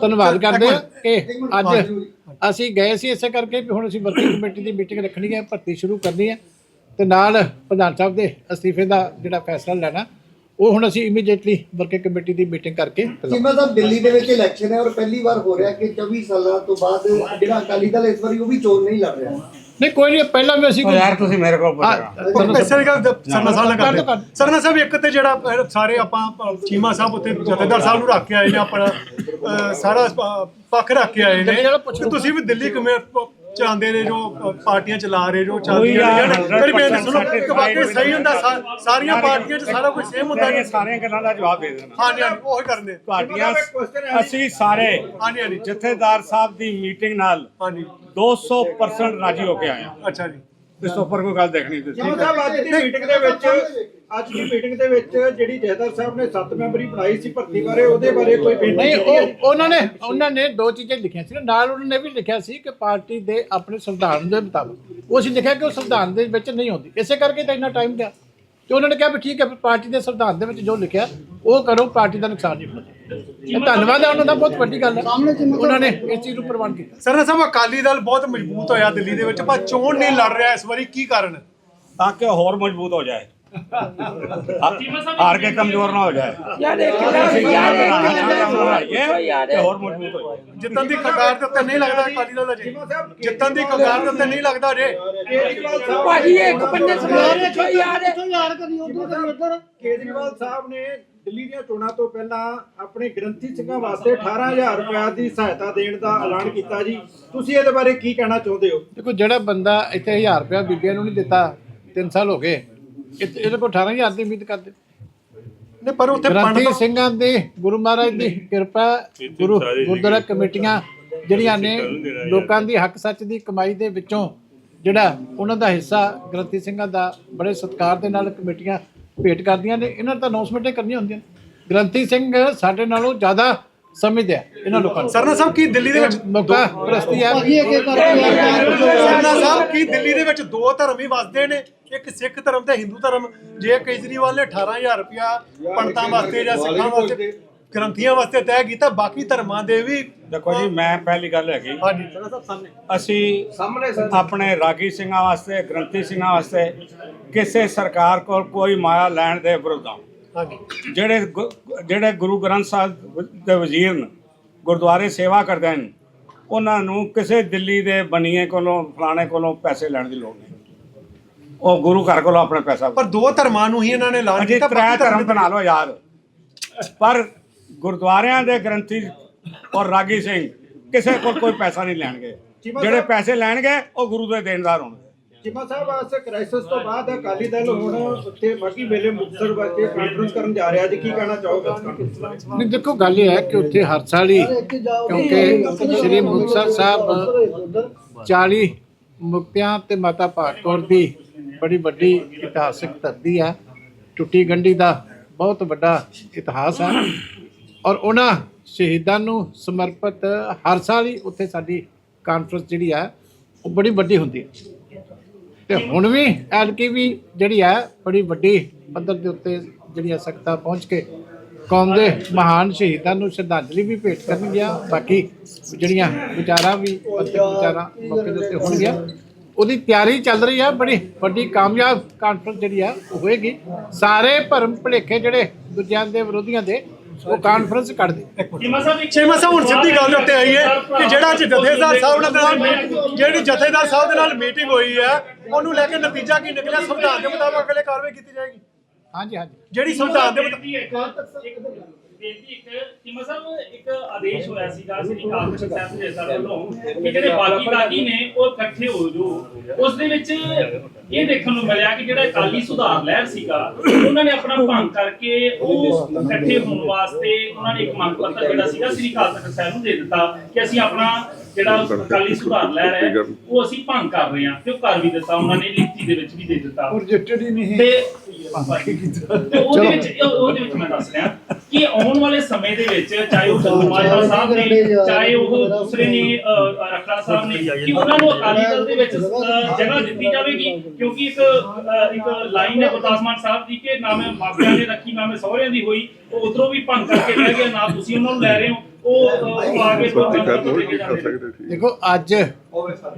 ਧੰਨਵਾਦ ਕਰਦੇ ਹਾਂ ਕਿ ਅੱਜ ਅਸੀਂ ਗਏ ਸੀ ਇਸੇ ਕਰਕੇ ਵੀ ਹੁਣ ਅਸੀਂ ਵਰਕਿੰਗ ਕਮੇਟੀ ਦੀ ਮੀਟਿੰਗ ਰੱਖਣੀ ਹੈ ਭਰਤੀ ਸ਼ੁਰੂ ਕਰਨੀ ਹੈ ਤੇ ਨਾਲ ਪ੍ਰਧਾਨ ਸਾਹਿਬ ਦੇ ਅਸਤੀਫੇ ਦਾ ਜਿਹੜਾ ਫੈਸਲਾ ਲੈਣਾ ਉਹ ਹੁਣ ਅਸੀਂ ਇਮੀਡੀਏਟਲੀ ਵਰਕਿੰਗ ਕਮੇਟੀ ਦੀ ਮੀਟਿੰਗ ਕਰਕੇ। ਚੀਮਾ ਸਾਹਿਬ ਦਿੱਲੀ ਦੇ ਵਿੱਚ ਇਲੈਕਸ਼ਨ ਹੈ ਔਰ ਪਹਿਲੀ ਵਾਰ ਹੋ ਰਿਹਾ ਕਿ 24 ਸਾਲਾਂ ਤੋਂ ਬਾਅਦ ਜਿਹੜਾ ਅਕਾਲੀ ਦਲ ਇਸ ਵਾਰੀ ਉਹ ਵੀ ਚੋਣ ਨਹੀਂ ਲੜ ਰਿਹਾ। ਨਹੀਂ ਕੋਈ ਨਹੀਂ ਪਹਿਲਾਂ ਵੀ ਅਸੀਂ ਕੋਈ- ਯਾਰ ਤੁਸੀਂ ਮੇਰੇ ਕੋਲ ਪੁੱਛ। ਰਹੇ ਹੋ। ਹਾਂ, ਤੁਹਾਨੂੰ ਇਸੇ ਗੱਲ ਸਰਨਾ ਸਾਹਿਬ ਨਾਲ ਕਰਦੇ। ਸਰਨਾ ਸਾਹਿਬ ਇੱਕ ਤੇ ਜਿਹੜਾ ਅਹ, ਸਾਰੇ ਆਪਾਂ ਚੀਮਾ ਸਾਹਿਬ ਉੱਤੇ ਜਥੇਦਾਰ ਸਾਹਿਬ ਨੂੰ ਰੱਖ ਕੇ ਆਏ ਨੇ ਆਪਣਾ ਅਹ, ਸਾਰਾ ਅਹ, ਪੱਖ ਰੱਖ ਕੇ ਆਏ ਨੇ। ਤੇ ਤੁਸੀਂ ਵੀ ਦਿੱਲੀ ਕਿਵੇਂ ਪ- ਚਲਾਉਂਦੇ ਨੇ ਜੋ ਪਾਰਟੀਆਂ ਚਲਾ ਰਹੇ ਜੋ ਨੇ। ਮੇਰੀ ਬੇਨਤੀ 100% ਸੁਣੋ ਕਿ ਵਾਕਈ ਸਹੀ ਹੁੰਦਾ ਸਾਰੀਆਂ ਪਾਰਟੀਆਂ 'ਚ ਸਾਰਾ ਕੁਝ ਸੇਮ ਹੁੰਦਾ ਨਹੀਂ ਸਾਰੀਆਂ ਗੱਲਾਂ ਦਾ ਜਵਾਬ ਦੇ ਦੇਣਾ। ਹਾਂਜੀ ਹਾਂਜੀ ਉਹ ਹੀ ਕਰਦੇ ਤੁਹਾਡੀਆਂ ਅਸੀਂ ਸਾਰੇ ਹਾਂਜੀ ਹਾਂਜੀ। ਜਥੇਦਾਰ ਸਾਹਿਬ ਦੀ ਮੀਟਿੰਗ ਨਾਲ ਹਾਂਜੀ। 200% ਰਾਜੀ ਹੋ ਕੇ ਆਏ ਅੱਛਾ ਜੀ। ਇਸ ਤੋਂ ਉੱਪਰ ਕੋਈ ਗੱਲ ਦੇਖਣੀ ਤੁਸੀਂ। ਸਾਹਿਬ ਅੱਜ ਦੀ ਮੀਟਿੰਗ ਦੇ ਵਿੱਚ ਅੱਜ ਦੀ ਮੀਟਿੰਗ ਦੇ ਵਿੱਚ ਜਿਹੜੀ ਜਥੇਦਾਰ ਸਾਹਿਬ ਨੇ 7 ਮੈਂਬਰੀ ਬਣਾਈ ਸੀ ਭਰਤੀ ਬਾਰੇ ਉਹਦੇ ਬਾਰੇ ਕੋਈ ਬੇਨਤੀ ਨਹੀਂ? ਉਹ ਉਹਨਾਂ ਨੇ ਉਹਨਾਂ ਨੇ ਦੋ ਚੀਜ਼ਾਂ ਲਿਖੀਆਂ ਸੀ ਨਾਲ ਉਹਨਾਂ ਨੇ ਵੀ ਲਿਖਿਆ ਸੀ ਕਿ ਪਾਰਟੀ ਦੇ ਆਪਣੇ ਸੰਵਿਧਾਨ ਦੇ ਮੁਤਾਬਕ। ਉਹ ਅਸੀਂ ਲਿਖਿਆ ਕਿ ਉਹ ਸੰਵਿਧਾਨ ਦੇ ਵਿੱਚ ਨਹੀਂ ਆਉਂਦੀ। ਇਸੇ ਕਰਕੇ ਤਾਂ ਇੰਨਾ ਟਾਈਮ ਗਿਆ। ਤੇ ਉਹਨਾਂ ਨੇ ਕਿਹਾ ਵੀ ਠੀਕ ਹੈ ਪਾਰਟੀ ਦੇ ਸੰਵਿਧਾਨ ਦੇ ਵਿੱਚ ਜੋ ਲਿਖਿਆ ਉਹ ਕਰੋ ਪਾਰਟੀ ਦਾ ਨੁਕਸਾਨ ਨਹੀਂ ਹੋਣਾ ਇਹ ਧੰਨਵਾਦ ਹੈ ਉਹਨਾਂ ਦਾ ਬਹੁਤ ਵੱਡੀ ਗੱਲ ਹੈ ਉਹਨਾਂ ਨੇ ਇਸ ਚੀਜ਼ ਨੂੰ ਪ੍ਰਵਾਨ ਕੀਤਾ। ਸਰਨਾ ਸਾਹਿਬ ਅਕਾਲੀ ਦਲ ਬਹੁਤ ਮਜ਼ਬੂਤ ਹੋਇਆ ਦਿੱਲੀ ਦੇ ਵਿੱਚ ਪਰ ਚੋਣ ਨਹੀਂ ਲੜ ਰਿਹਾ ਇਸ ਵਾਰੀ ਕੀ ਕਾਰਨ? ਤਾਂ ਕਿ ਹੋਰ ਮਜ਼ਬੂਤ ਹੋ ਜਾਏ। ਹਾਰ ਕੇ ਕਮਜ਼ੋਰ ਨਾ ਹੋ ਜਾਏ। ਯਾਰ ਇਹ ਕਿ ਹੋਰ ਮਜ਼ਬੂਤ ਹੋ ਜਾਏ। ਜਿੱਤਣ ਦੀ ਕਗਾਰ ਦੇ ਉੱਤੇ ਨਹੀਂ ਲੱਗਦਾ ਅਕਾਲੀ ਦਲ ਅਜੇ। ਜਿੱਤਣ ਦੀ ਕਗਾਰ ਦੇ ਉੱਤੇ ਨਹੀਂ ਲੱਗਦਾ ਅਜੇ। ਭਾਜੀ ਇੱਕ ਬੰਦੇ ਸਮਾਨ ਰੱਖੋ ਯਾਰ ਕੇਜਰੀਵਾਲ ਸਾਹਿਬ ਨੇ ਦਿੱਲੀ ਦੀਆਂ ਚੋਣਾਂ ਤੋਂ ਪਹਿਲਾਂ ਆਪਣੇ ਗ੍ਰੰਥੀ ਸਿੰਘਾਂ ਵਾਸਤੇ 18000 ਰੁਪਏ ਦੀ ਸਹਾਇਤਾ ਦੇਣ ਦਾ ਐਲਾਨ ਕੀਤਾ ਜੀ। ਤੁਸੀਂ ਇਹਦੇ ਬਾਰੇ ਕੀ ਕਹਿਣਾ ਚਾਹੁੰਦੇ ਹੋ? ਦੇਖੋ ਜਿਹੜਾ ਬੰਦਾ ਇੱਥੇ 1000 ਰੁਪਇਆ ਬੀਬੀਆਂ ਨੂੰ ਨਹੀਂ ਦਿੱਤਾ 3 ਸਾਲ ਹੋ ਗਏ ਇਹ- ਇਹਦੇ ਕੋਲ 18000 ਦੀ ਉਮੀਦ ਕਰਦੇ। ਨਹੀਂ ਪਰ ਉੱਥੇ ਗ੍ਰੰਥੀ ਪੰਡਤ ਸਿੰਘਾਂ ਦੀ ਗੁਰੂ ਮਹਾਰਾਜ ਦੀ ਕਿਰਪਾ ਗੁਰੂ ਗੁਰਦੁਆਰਾ ਕਮੇਟੀਆਂ ਜਿਹੜੀਆਂ ਨੇ ਲੋਕਾਂ ਦੀ ਹੱਕ ਸੱਚ ਦੀ ਕਮਾਈ ਦੇ ਵਿੱਚੋਂ ਜਿਹੜਾ ਉਹਨਾਂ ਦਾ ਹਿੱਸਾ ਗ੍ਰੰਥੀ ਸਿੰਘਾਂ ਦਾ ਬੜੇ ਸਤਿਕਾਰ ਦੇ ਨਾਲ ਕਮੇਟੀਆਂ ਭੇਟ ਕਰਦੀਆਂ ਨੇ ਇਹਨਾਂ ਤਾਂ ਅਨਾਉਂਸਮੈਂਟਾਂ ਕਰਨੀਆਂ ਹੁੰਦੀਆਂ ਨੇ। ਗ੍ਰੰਥੀ ਸਿੰਘ ਸਾਡੇ ਨਾਲੋਂ ਜ਼ਿਆਦਾ ਸਮਝਦੇ ਆ ਇਹਨਾਂ ਲੋਕਾਂ ਨੂੰ। ਸਰਨਾ ਸਾਹਿਬ ਕੀ ਦਿੱਲੀ ਦੇ ਵਿੱਚ ਮੌਕਾ ਪ੍ਰਸਤੀ ਆ। ਸਰਨਾ ਸਾਹਿਬ ਕੀ ਦਿੱਲੀ ਦੇ ਵਿੱਚ ਦੋ ਧਰਮ ਹੀ ਵਸਦੇ ਨੇ? ਇੱਕ ਸਿੱਖ ਧਰਮ ਤੇ ਹਿੰਦੂ ਧਰਮ। ਜੇ ਕੇਜਰੀਵਾਲ ਨੇ 18000 ਰੁਪਇਆ ਪੰਡਤਾਂ ਵਾਸਤੇ ਜਾਂ ਸਿੱਖਾਂ ਵਾਸਤੇ ਗ੍ਰੰਥੀਆਂ ਵਾਸਤੇ ਤੈਅ ਕੀਤਾ ਬਾਕੀ ਧਰਮਾਂ ਦੇ ਵੀ ਦੇਖੋ ਜੀ ਮੈਂ ਪਹਿਲੀ ਗੱਲ ਹੈਗੀ। ਹਾਂਜੀ ਅਸੀਂ ਆਪਣੇ ਰਾਗੀ ਸਿੰਘਾਂ ਵਾਸਤੇ ਗ੍ਰੰਥੀ ਸਿੰਘਾਂ ਵਾਸਤੇ ਕਿਸੇ ਸਰਕਾਰ ਕੋਲ ਕੋਈ ਮਾਇਆ ਲੈਣ ਦੇ ਵਿਰੁੱਧ ਹਾਂ ਹਾਂਜੀ। ਜਿਹੜੇ ਗੁ- ਜਿਹੜੇ ਗੁਰੂ ਗ੍ਰੰਥ ਸਾਹਿਬ ਦੇ ਵਜ਼ੀਰ ਨੇ ਗੁਰਦੁਆਰੇ ਸੇਵਾ ਕਰਦੇ ਨੇ ਉਹਨਾਂ ਨੂੰ ਕਿਸੇ ਦਿੱਲੀ ਦੇ ਬਨੀਏ ਕੋਲੋਂ ਫਲਾਣੇ ਕੋਲੋਂ ਪੈਸੇ ਲੈਣ ਦੀ ਲੋੜ ਨਹੀਂ। ਉਹ ਗੁਰੂ ਘਰ ਕੋਲੋਂ ਆਪਣੇ ਪੈਸਾ ਪਰ ਦੋ ਧਰਮਾਂ ਨੂੰ ਹੀ ਇਹਨਾਂ ਨੇ ਐਲਾਨ ਅਜੇ ਕੀਤਾ ਤ੍ਰੈ ਬਾਕੀ ਧਰਮ ਬਣਾ ਲਓ ਯਾਰ। ਪਰ ਗੁਰਦੁਆਰਿਆਂ ਦੇ ਗ੍ਰੰਥੀ ਔਰ ਰਾਗੀ ਸਿੰਘ ਕਿਸੇ ਕੋਲ ਕੋਈ ਪੈਸਾ ਨਹੀਂ ਲੈਣਗੇ। ਜਿਹੜੇ ਪੈਸੇ ਲੈਣਗੇ ਉਹ ਗੁਰੂ ਦੇ ਦੇਣਦਾਰ ਹੋਣਗੇ। ਚੀਮਾ ਸਾਹਿਬ ਆਸ ਕ੍ਰਾਈਸਿਸ ਤੋਂ ਬਾਅਦ ਅਕਾਲੀ ਦਲ ਹੁਣ ਉੱਥੇ ਬਾਕੀ ਵੇਲੇ ਮੁਕਤਸਰ ਵਾਸਤੇ ਕਾਨਫਰੰਸ ਕਰਨ ਜਾ ਰਿਹਾ। ਜੀ ਕੀ ਕਹਿਣਾ ਚਾਹੋਗੇ? ਨਹੀਂ ਦੇਖੋ ਗੱਲ ਇਹ ਹੈ ਕਿ ਉੱਥੇ ਹਰ ਸਾਲ ਹੀ ਕਿਉਂਕਿ ਸ੍ਰੀ ਮੁਕਤਸਰ ਸਾਹਿਬ 40 ਮੁਕਤਿਆਂ ਤੇ ਮਾਤਾ ਭਾਗ ਕੌਰ ਦੀ ਬੜੀ ਵੱਡੀ ਇਤਿਹਾਸਿਕ ਧਰਤੀ ਹੈ। ਟੁੱਟੀ ਗੰਢੀ ਦਾ ਬਹੁਤ ਵੱਡਾ ਇਤਿਹਾਸ ਹੈ। ਔਰ ਉਹਨਾਂ ਸ਼ਹੀਦਾਂ ਨੂੰ ਸਮਰਪਿਤ ਹਰ ਸਾਲ ਹੀ ਉੱਥੇ ਸਾਡੀ ਕਾਨਫਰੰਸ ਜਿਹੜੀ ਹੈ ਉਹ ਬੜੀ ਵੱਡੀ ਹੁੰਦੀ ਹੈ ਤੇ ਹੁਣ ਵੀ ਐਲਕੀ ਵੀ ਜਿਹੜੀ ਹੈ ਬੜੀ ਵੱਡੀ ਪੱਧਰ ਦੇ ਉੱਤੇ ਜਿਹੜੀਆਂ ਸਖਤਾਂ ਪਹੁੰਚ ਕੇ ਕੌਮ ਦੇ ਮਹਾਨ ਸ਼ਹੀਦਾਂ ਨੂੰ ਸ਼ਰਧਾਂਜਲੀ ਵੀ ਭੇਟ ਕਰਨਗੀਆਂ, ਬਾਕੀ ਜਿਹੜੀਆਂ ਵਿਚਾਰਾਂ ਵੀ ਪੱਤਰ ਵਿਚਾਰਾਂ ਮੌਕੇ ਦੇ ਉੱਤੇ ਹੋਣਗੀਆਂ, ਉਹਦੀ ਤਿਆਰੀ ਚੱਲ ਰਹੀ ਆ, ਬੜੀ ਵੱਡੀ ਕਾਮਯਾਬ ਕਾਨਫਰੰਸ ਜਿਹੜੀ ਆ, ਉਹ ਹੋਏਗੀ। ਸਾਰੇ ਭਰਮ ਭੁਲੇਖੇ ਜਿਹੜੇ ਦੂਜਿਆਂ ਦੇ ਵਿਰੋਧੀਆਂ ਦੇ ਉਹ ਕਾਨਫਰੰਸ ਕੱਢ ਦੇ ਚੀਮਾ ਸਾਹਿਬ ਇੱਕ ਸਾਹਿਬ ਹੁਣ ਸਿੱਧੀ ਗੱਲ ਉੱਤੇ ਆਈ ਹੈ। ਕਿ ਜਿਹੜਾ ਅੱਜ ਜਥੇਦਾਰ ਸਾਹਿਬ ਨਾਲ ਨਾਲ ਮੀ- ਜਿਹੜੀ ਜਥੇਦਾਰ ਸਾਹਿਬ ਦੇ ਨਾਲ ਮੀਟਿੰਗ ਹੋਈ ਹੈ ਉਹਨੂੰ ਲੈ ਕੇ ਨਤੀਜਾ ਕੀ ਨਿਕਲਿਆ? ਸੰਵਿਧਾਨ ਦੇ ਮੁਤਾਬਕ ਅਗਲੇ ਕਾਰਵਾਈ ਕੀਤੀ ਜਾਏਗੀ? ਹਾਂਜੀ ਹਾਂਜੀ। ਜਿਹੜੀ ਸੰਵਿਧਾਨ ਦੇ ਮੁਤਾਬਕ ਇੱਕ ਬੇਨਤੀ ਇੱਕ ਚੀਮਾ ਸਾਹਿਬ ਇੱਕ ਆਦੇਸ਼ ਹੋਇਆ ਸੀਗਾ ਸ੍ਰੀ ਤਖਤ ਸਾਹਿਬ ਦੇ ਸਰ ਵੱਲੋਂ ਕਿ ਜਿਹੜੇ ਬਾਗੀ ਬਾਗੀ ਨੇ ਉਹ ਇਕੱਠੇ ਹੋ ਜੋ ਉਸ ਦੇ ਵਿੱਚ ਇਹ ਦੇਖਣ ਨੂੰ ਮਿਲਿਆ ਕਿ ਜਿਹੜਾ ਅਕਾਲੀ ਸੁਧਾਰ ਲਹਿਰ ਸੀਗਾ ਉਹਨਾਂ ਨੇ ਆਪਣਾ ਭੰਗ ਕਰਕੇ ਉਹ ਇਕੱਠੇ ਹੋਣ ਵਾਸਤੇ ਉਹਨਾਂ ਨੇ ਇੱਕ ਮੰਗ ਪੱਤਰ ਜਿਹੜਾ ਸੀਗਾ ਸ੍ਰੀ ਤਖਤ ਸਾਹਿਬ ਨੂੰ ਦੇ ਦਿੱਤਾ ਕਿ ਅਸੀਂ ਆਪਣਾ ਜਿਹੜਾ ਅਕਾਲੀ ਸੁਧਾਰ ਲਹਿਰ ਹੈ ਉਹ ਅਸੀਂ ਭੰਗ ਕਰ ਰਹੇ ਹਾਂ ਤੇ ਉਹ ਕਰ ਵੀ ਦਿੱਤਾ ਉਹਨਾਂ ਨੇ ਲਿਖਤੀ ਦੇ ਵਿੱਚ ਵੀ ਦੇ ਦਿੱਤਾ। ਰਜਿਸਟਰਡ ਹੀ ਨਹੀਂ ਤੇ ਉਹਦੇ ਵਿੱਚ ਉਹ- ਉਹਦੇ ਵਿੱਚ ਮੈਂ ਦੱਸ ਰਿਹਾ। ਕਿ ਆਉਣ ਵਾਲੇ ਸਮੇਂ ਦੇ ਵਿੱਚ ਚਾਹੇ ਉਹ ਚੰਦੂਮਾਜਰਾ ਸਾਹਿਬ ਨੇ ਚਾਹੇ ਉਹ ਦੂਸਰੇ ਨੇ ਰਖੜਾ ਸਾਹਿਬ ਨੇ ਕਿ ਉਹਨਾਂ ਨੂੰ ਅਕਾਲੀ ਦਲ ਦੇ ਵਿੱਚ ਜਗ੍ਹਾ ਦਿੱਤੀ ਜਾਵੇਗੀ? ਕਿਉਂਕਿ ਇੱਕ ਇੱਕ ਲਾਈਨ ਹੈ ਗੁਰਦਾਸ ਮਾਨ ਸਾਹਿਬ ਦੀ ਕਿ ਨਾ ਮੈਂ ਮਾਪਿਆਂ ਨੇ ਰੱਖੀ ਨਾ ਮੈਂ ਸਹੁਰਿਆਂ ਦੀ ਹੋਈ ਉਹ ਉਧਰੋਂ ਵੀ ਭੰਗ ਕਰਕੇ ਕਹਿ ਗਿਆ ਨਾ ਤੁਸੀਂ ਉਹਨਾਂ ਨੂੰ ਲੈ ਰਹੇ ਹੋ ਉਹ ਆ ਕੇ ਲੈ। ਦੇਖੋ ਅੱਜ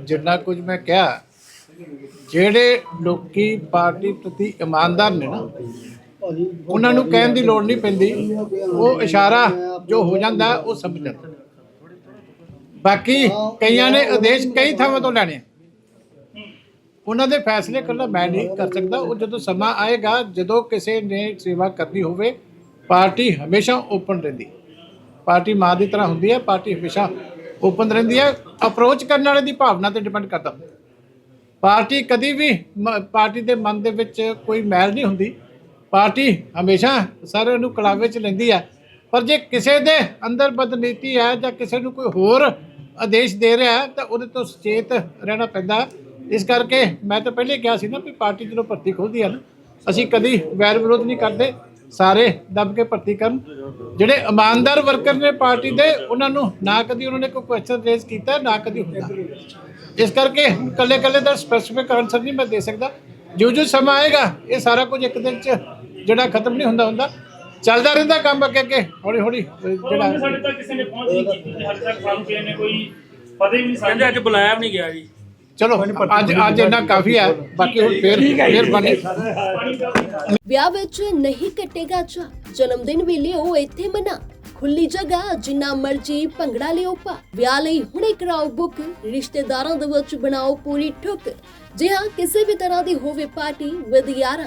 ਜਿੰਨਾ ਕੁਝ ਮੈਂ ਕਿਹਾ ਜਿਹੜੇ ਲੋਕੀ ਪਾਰਟੀ ਪ੍ਰਤੀ ਇਮਾਨਦਾਰ ਨੇ ਨਾ ਉਹਨਾਂ ਨੂੰ ਕਹਿਣ ਦੀ ਲੋੜ ਨਹੀਂ ਪੈਂਦੀ। ਉਹ ਇਸ਼ਾਰਾ ਜੋ ਹੋ ਜਾਂਦਾ, ਉਹ ਸਮਝ ਜਾਂਦੇ ਬਾਕੀ ਕਈਆਂ ਨੇ ਆਦੇਸ਼ ਕਈ ਥਾਵਾਂ ਤੋਂ ਲੈਣੇ ਉਹਨਾਂ ਦੇ ਫੈਸਲੇ ਕਰਨਾ ਮੈਂ ਨਹੀਂ ਕਰ ਸਕਦਾ। ਉਹ ਜਦੋਂ ਸਮਾਂ ਆਏਗਾ, ਜਦੋਂ ਕਿਸੇ ਨੇ ਸੇਵਾ ਕਰਨੀ ਹੋਵੇ, ਪਾਰਟੀ ਹਮੇਸ਼ਾ ਓਪਨ ਰਹਿੰਦੀ। ਪਾਰਟੀ ਮਾਂ ਦੀ ਤਰ੍ਹਾਂ ਹੁੰਦੀ ਹੈ ਪਾਰਟੀ ਹਮੇਸ਼ਾ ਓਪਨ ਰਹਿੰਦੀ ਹੈ ਅਪਰੋਚ ਕਰਨ ਵਾਲੇ ਦੀ ਭਾਵਨਾ ਤੇ ਡਿਪੈਂਡ ਕਰਦਾ। ਪਾਰਟੀ ਕਦੀ ਵੀ ਪਾਰਟੀ ਦੇ ਮਨ ਦੇ ਵਿੱਚ ਕੋਈ ਮੈਲ ਨਹੀਂ ਹੁੰਦੀ। ਪਾਰਟੀ ਹਮੇਸ਼ਾ ਸਾਰਿਆਂ ਨੂੰ ਕਲਾਵੇ 'ਚ ਲੈਂਦੀ ਹੈ ਪਰ ਜੇ ਕਿਸੇ ਦੇ ਅੰਦਰ ਬਦਨੀਤੀ ਹੈ ਜਾਂ ਕਿਸੇ ਨੂੰ ਕੋਈ ਹੋਰ ਆਦੇਸ਼ ਦੇ ਰਿਹਾ ਹੈ, ਤਾਂ ਉਹਦੇ ਤੋਂ ਸੁਚੇਤ ਰਹਿਣਾ ਪੈਂਦਾ ਇਸ ਕਰਕੇ ਮੈਂ ਤਾਂ ਪਹਿਲੇ ਕਿਹਾ ਸੀ ਨਾ ਵੀ ਪਾਰਟੀ ਜਦੋਂ ਭਰਤੀ ਖੁੱਲਦੀ ਹੈ ਨਾ, ਅਸੀਂ ਕਦੀ ਵੈਰ ਵਿਰੋਧ ਨਹੀਂ ਕਰਦੇ। ਸਾਰੇ ਦੱਬ ਕੇ ਭਰਤੀ ਕਰਨ। ਜਿਹੜੇ ਇਮਾਨਦਾਰ ਵਰਕਰ ਨੇ ਪਾਰਟੀ ਦੇ, ਉਹਨਾਂ ਨੂੰ ਨਾ ਕਦੀ ਉਹਨਾਂ ਨੇ ਕੋਈ ਕੁਐਸਚਨ ਰੇਜ਼ ਕੀਤਾ, ਨਾ ਕਦੀ ਹੁੰਦਾ। ਇਸ ਕਰਕੇ ਕੱਲੇ ਕੱਲੇ ਦਾ ਸਪੈਸੀਫਿਕ ਆਨਸਰ ਨਹੀਂ ਮੈਂ ਦੇ ਸਕਦਾ। ਜੋ ਜੋ ਸਮਾਂ ਆਏਗਾ, ਇਹ ਸਾਰਾ ਕੁਝ ਇੱਕ ਦਿਨ ਚ ਜਿਹੜਾ ਖਤਮ ਨਹੀਂ ਹੁੰਦਾ ਹੁੰਦਾ ਚੱਲਦਾ ਰਹਿੰਦਾ ਕੰਮ ਅੱਗੇ ਅੱਗੇ ਹੌਲੀ ਹੌਲੀ ਜਿਹੜਾ ਸਾਡੇ ਤੱਕ ਕਿਸੇ ਨੇ ਪਹੁੰਚ ਨਹੀਂ ਕੀਤੀ ਹਜੇ ਤੱਕ ਸਾਨੂੰ ਕਿਸੇ ਨੇ ਕੋਈ ਪਤਾ ਹੀ ਨਹੀਂ ਕਹਿੰਦੇ ਅੱਜ ਬੁਲਾਇਆ ਵੀ ਨਹੀਂ ਗਿਆ ਜੀ। ਚਲੋ ਅੱਜ ਅੱਜ ਇੰਨਾ ਕਾਫੀ ਹੈ ਬਾਕੀ ਹੁਣ ਫੇਰ ਮਿਹਰਬਾਨੀ ਵਿਆਹ ਵਿੱਚ ਨਹੀਂ ਕੱਟੇਗਾ ਚਾ ਜਨਮ ਦਿਨ ਵੀ ਲਿਓ ਇੱਥੇ ਮਨਾ। ਖੁੱਲੀ ਜਗ੍ਹਾ ਜਿੰਨਾ ਮਰਜ਼ੀ ਭੰਗੜਾ ਲਿਓ ਪਾ ਵਿਆਹ ਲਈ ਹੁਣੇ ਕਰਾਓ ਬੁੱਕ ਰਿਸ਼ਤੇਦਾਰਾਂ ਦੇ ਵਿੱਚ ਬਣਾਓ ਪੂਰੀ ਠੁੱਕ। ਜੇ ਹਾਂ ਕਿਸੇ ਵੀ ਤਰ੍ਹਾਂ ਦੀ ਹੋਵੇ ਪਾਰਟੀ ਵਿਦ ਯਾਰਾਂ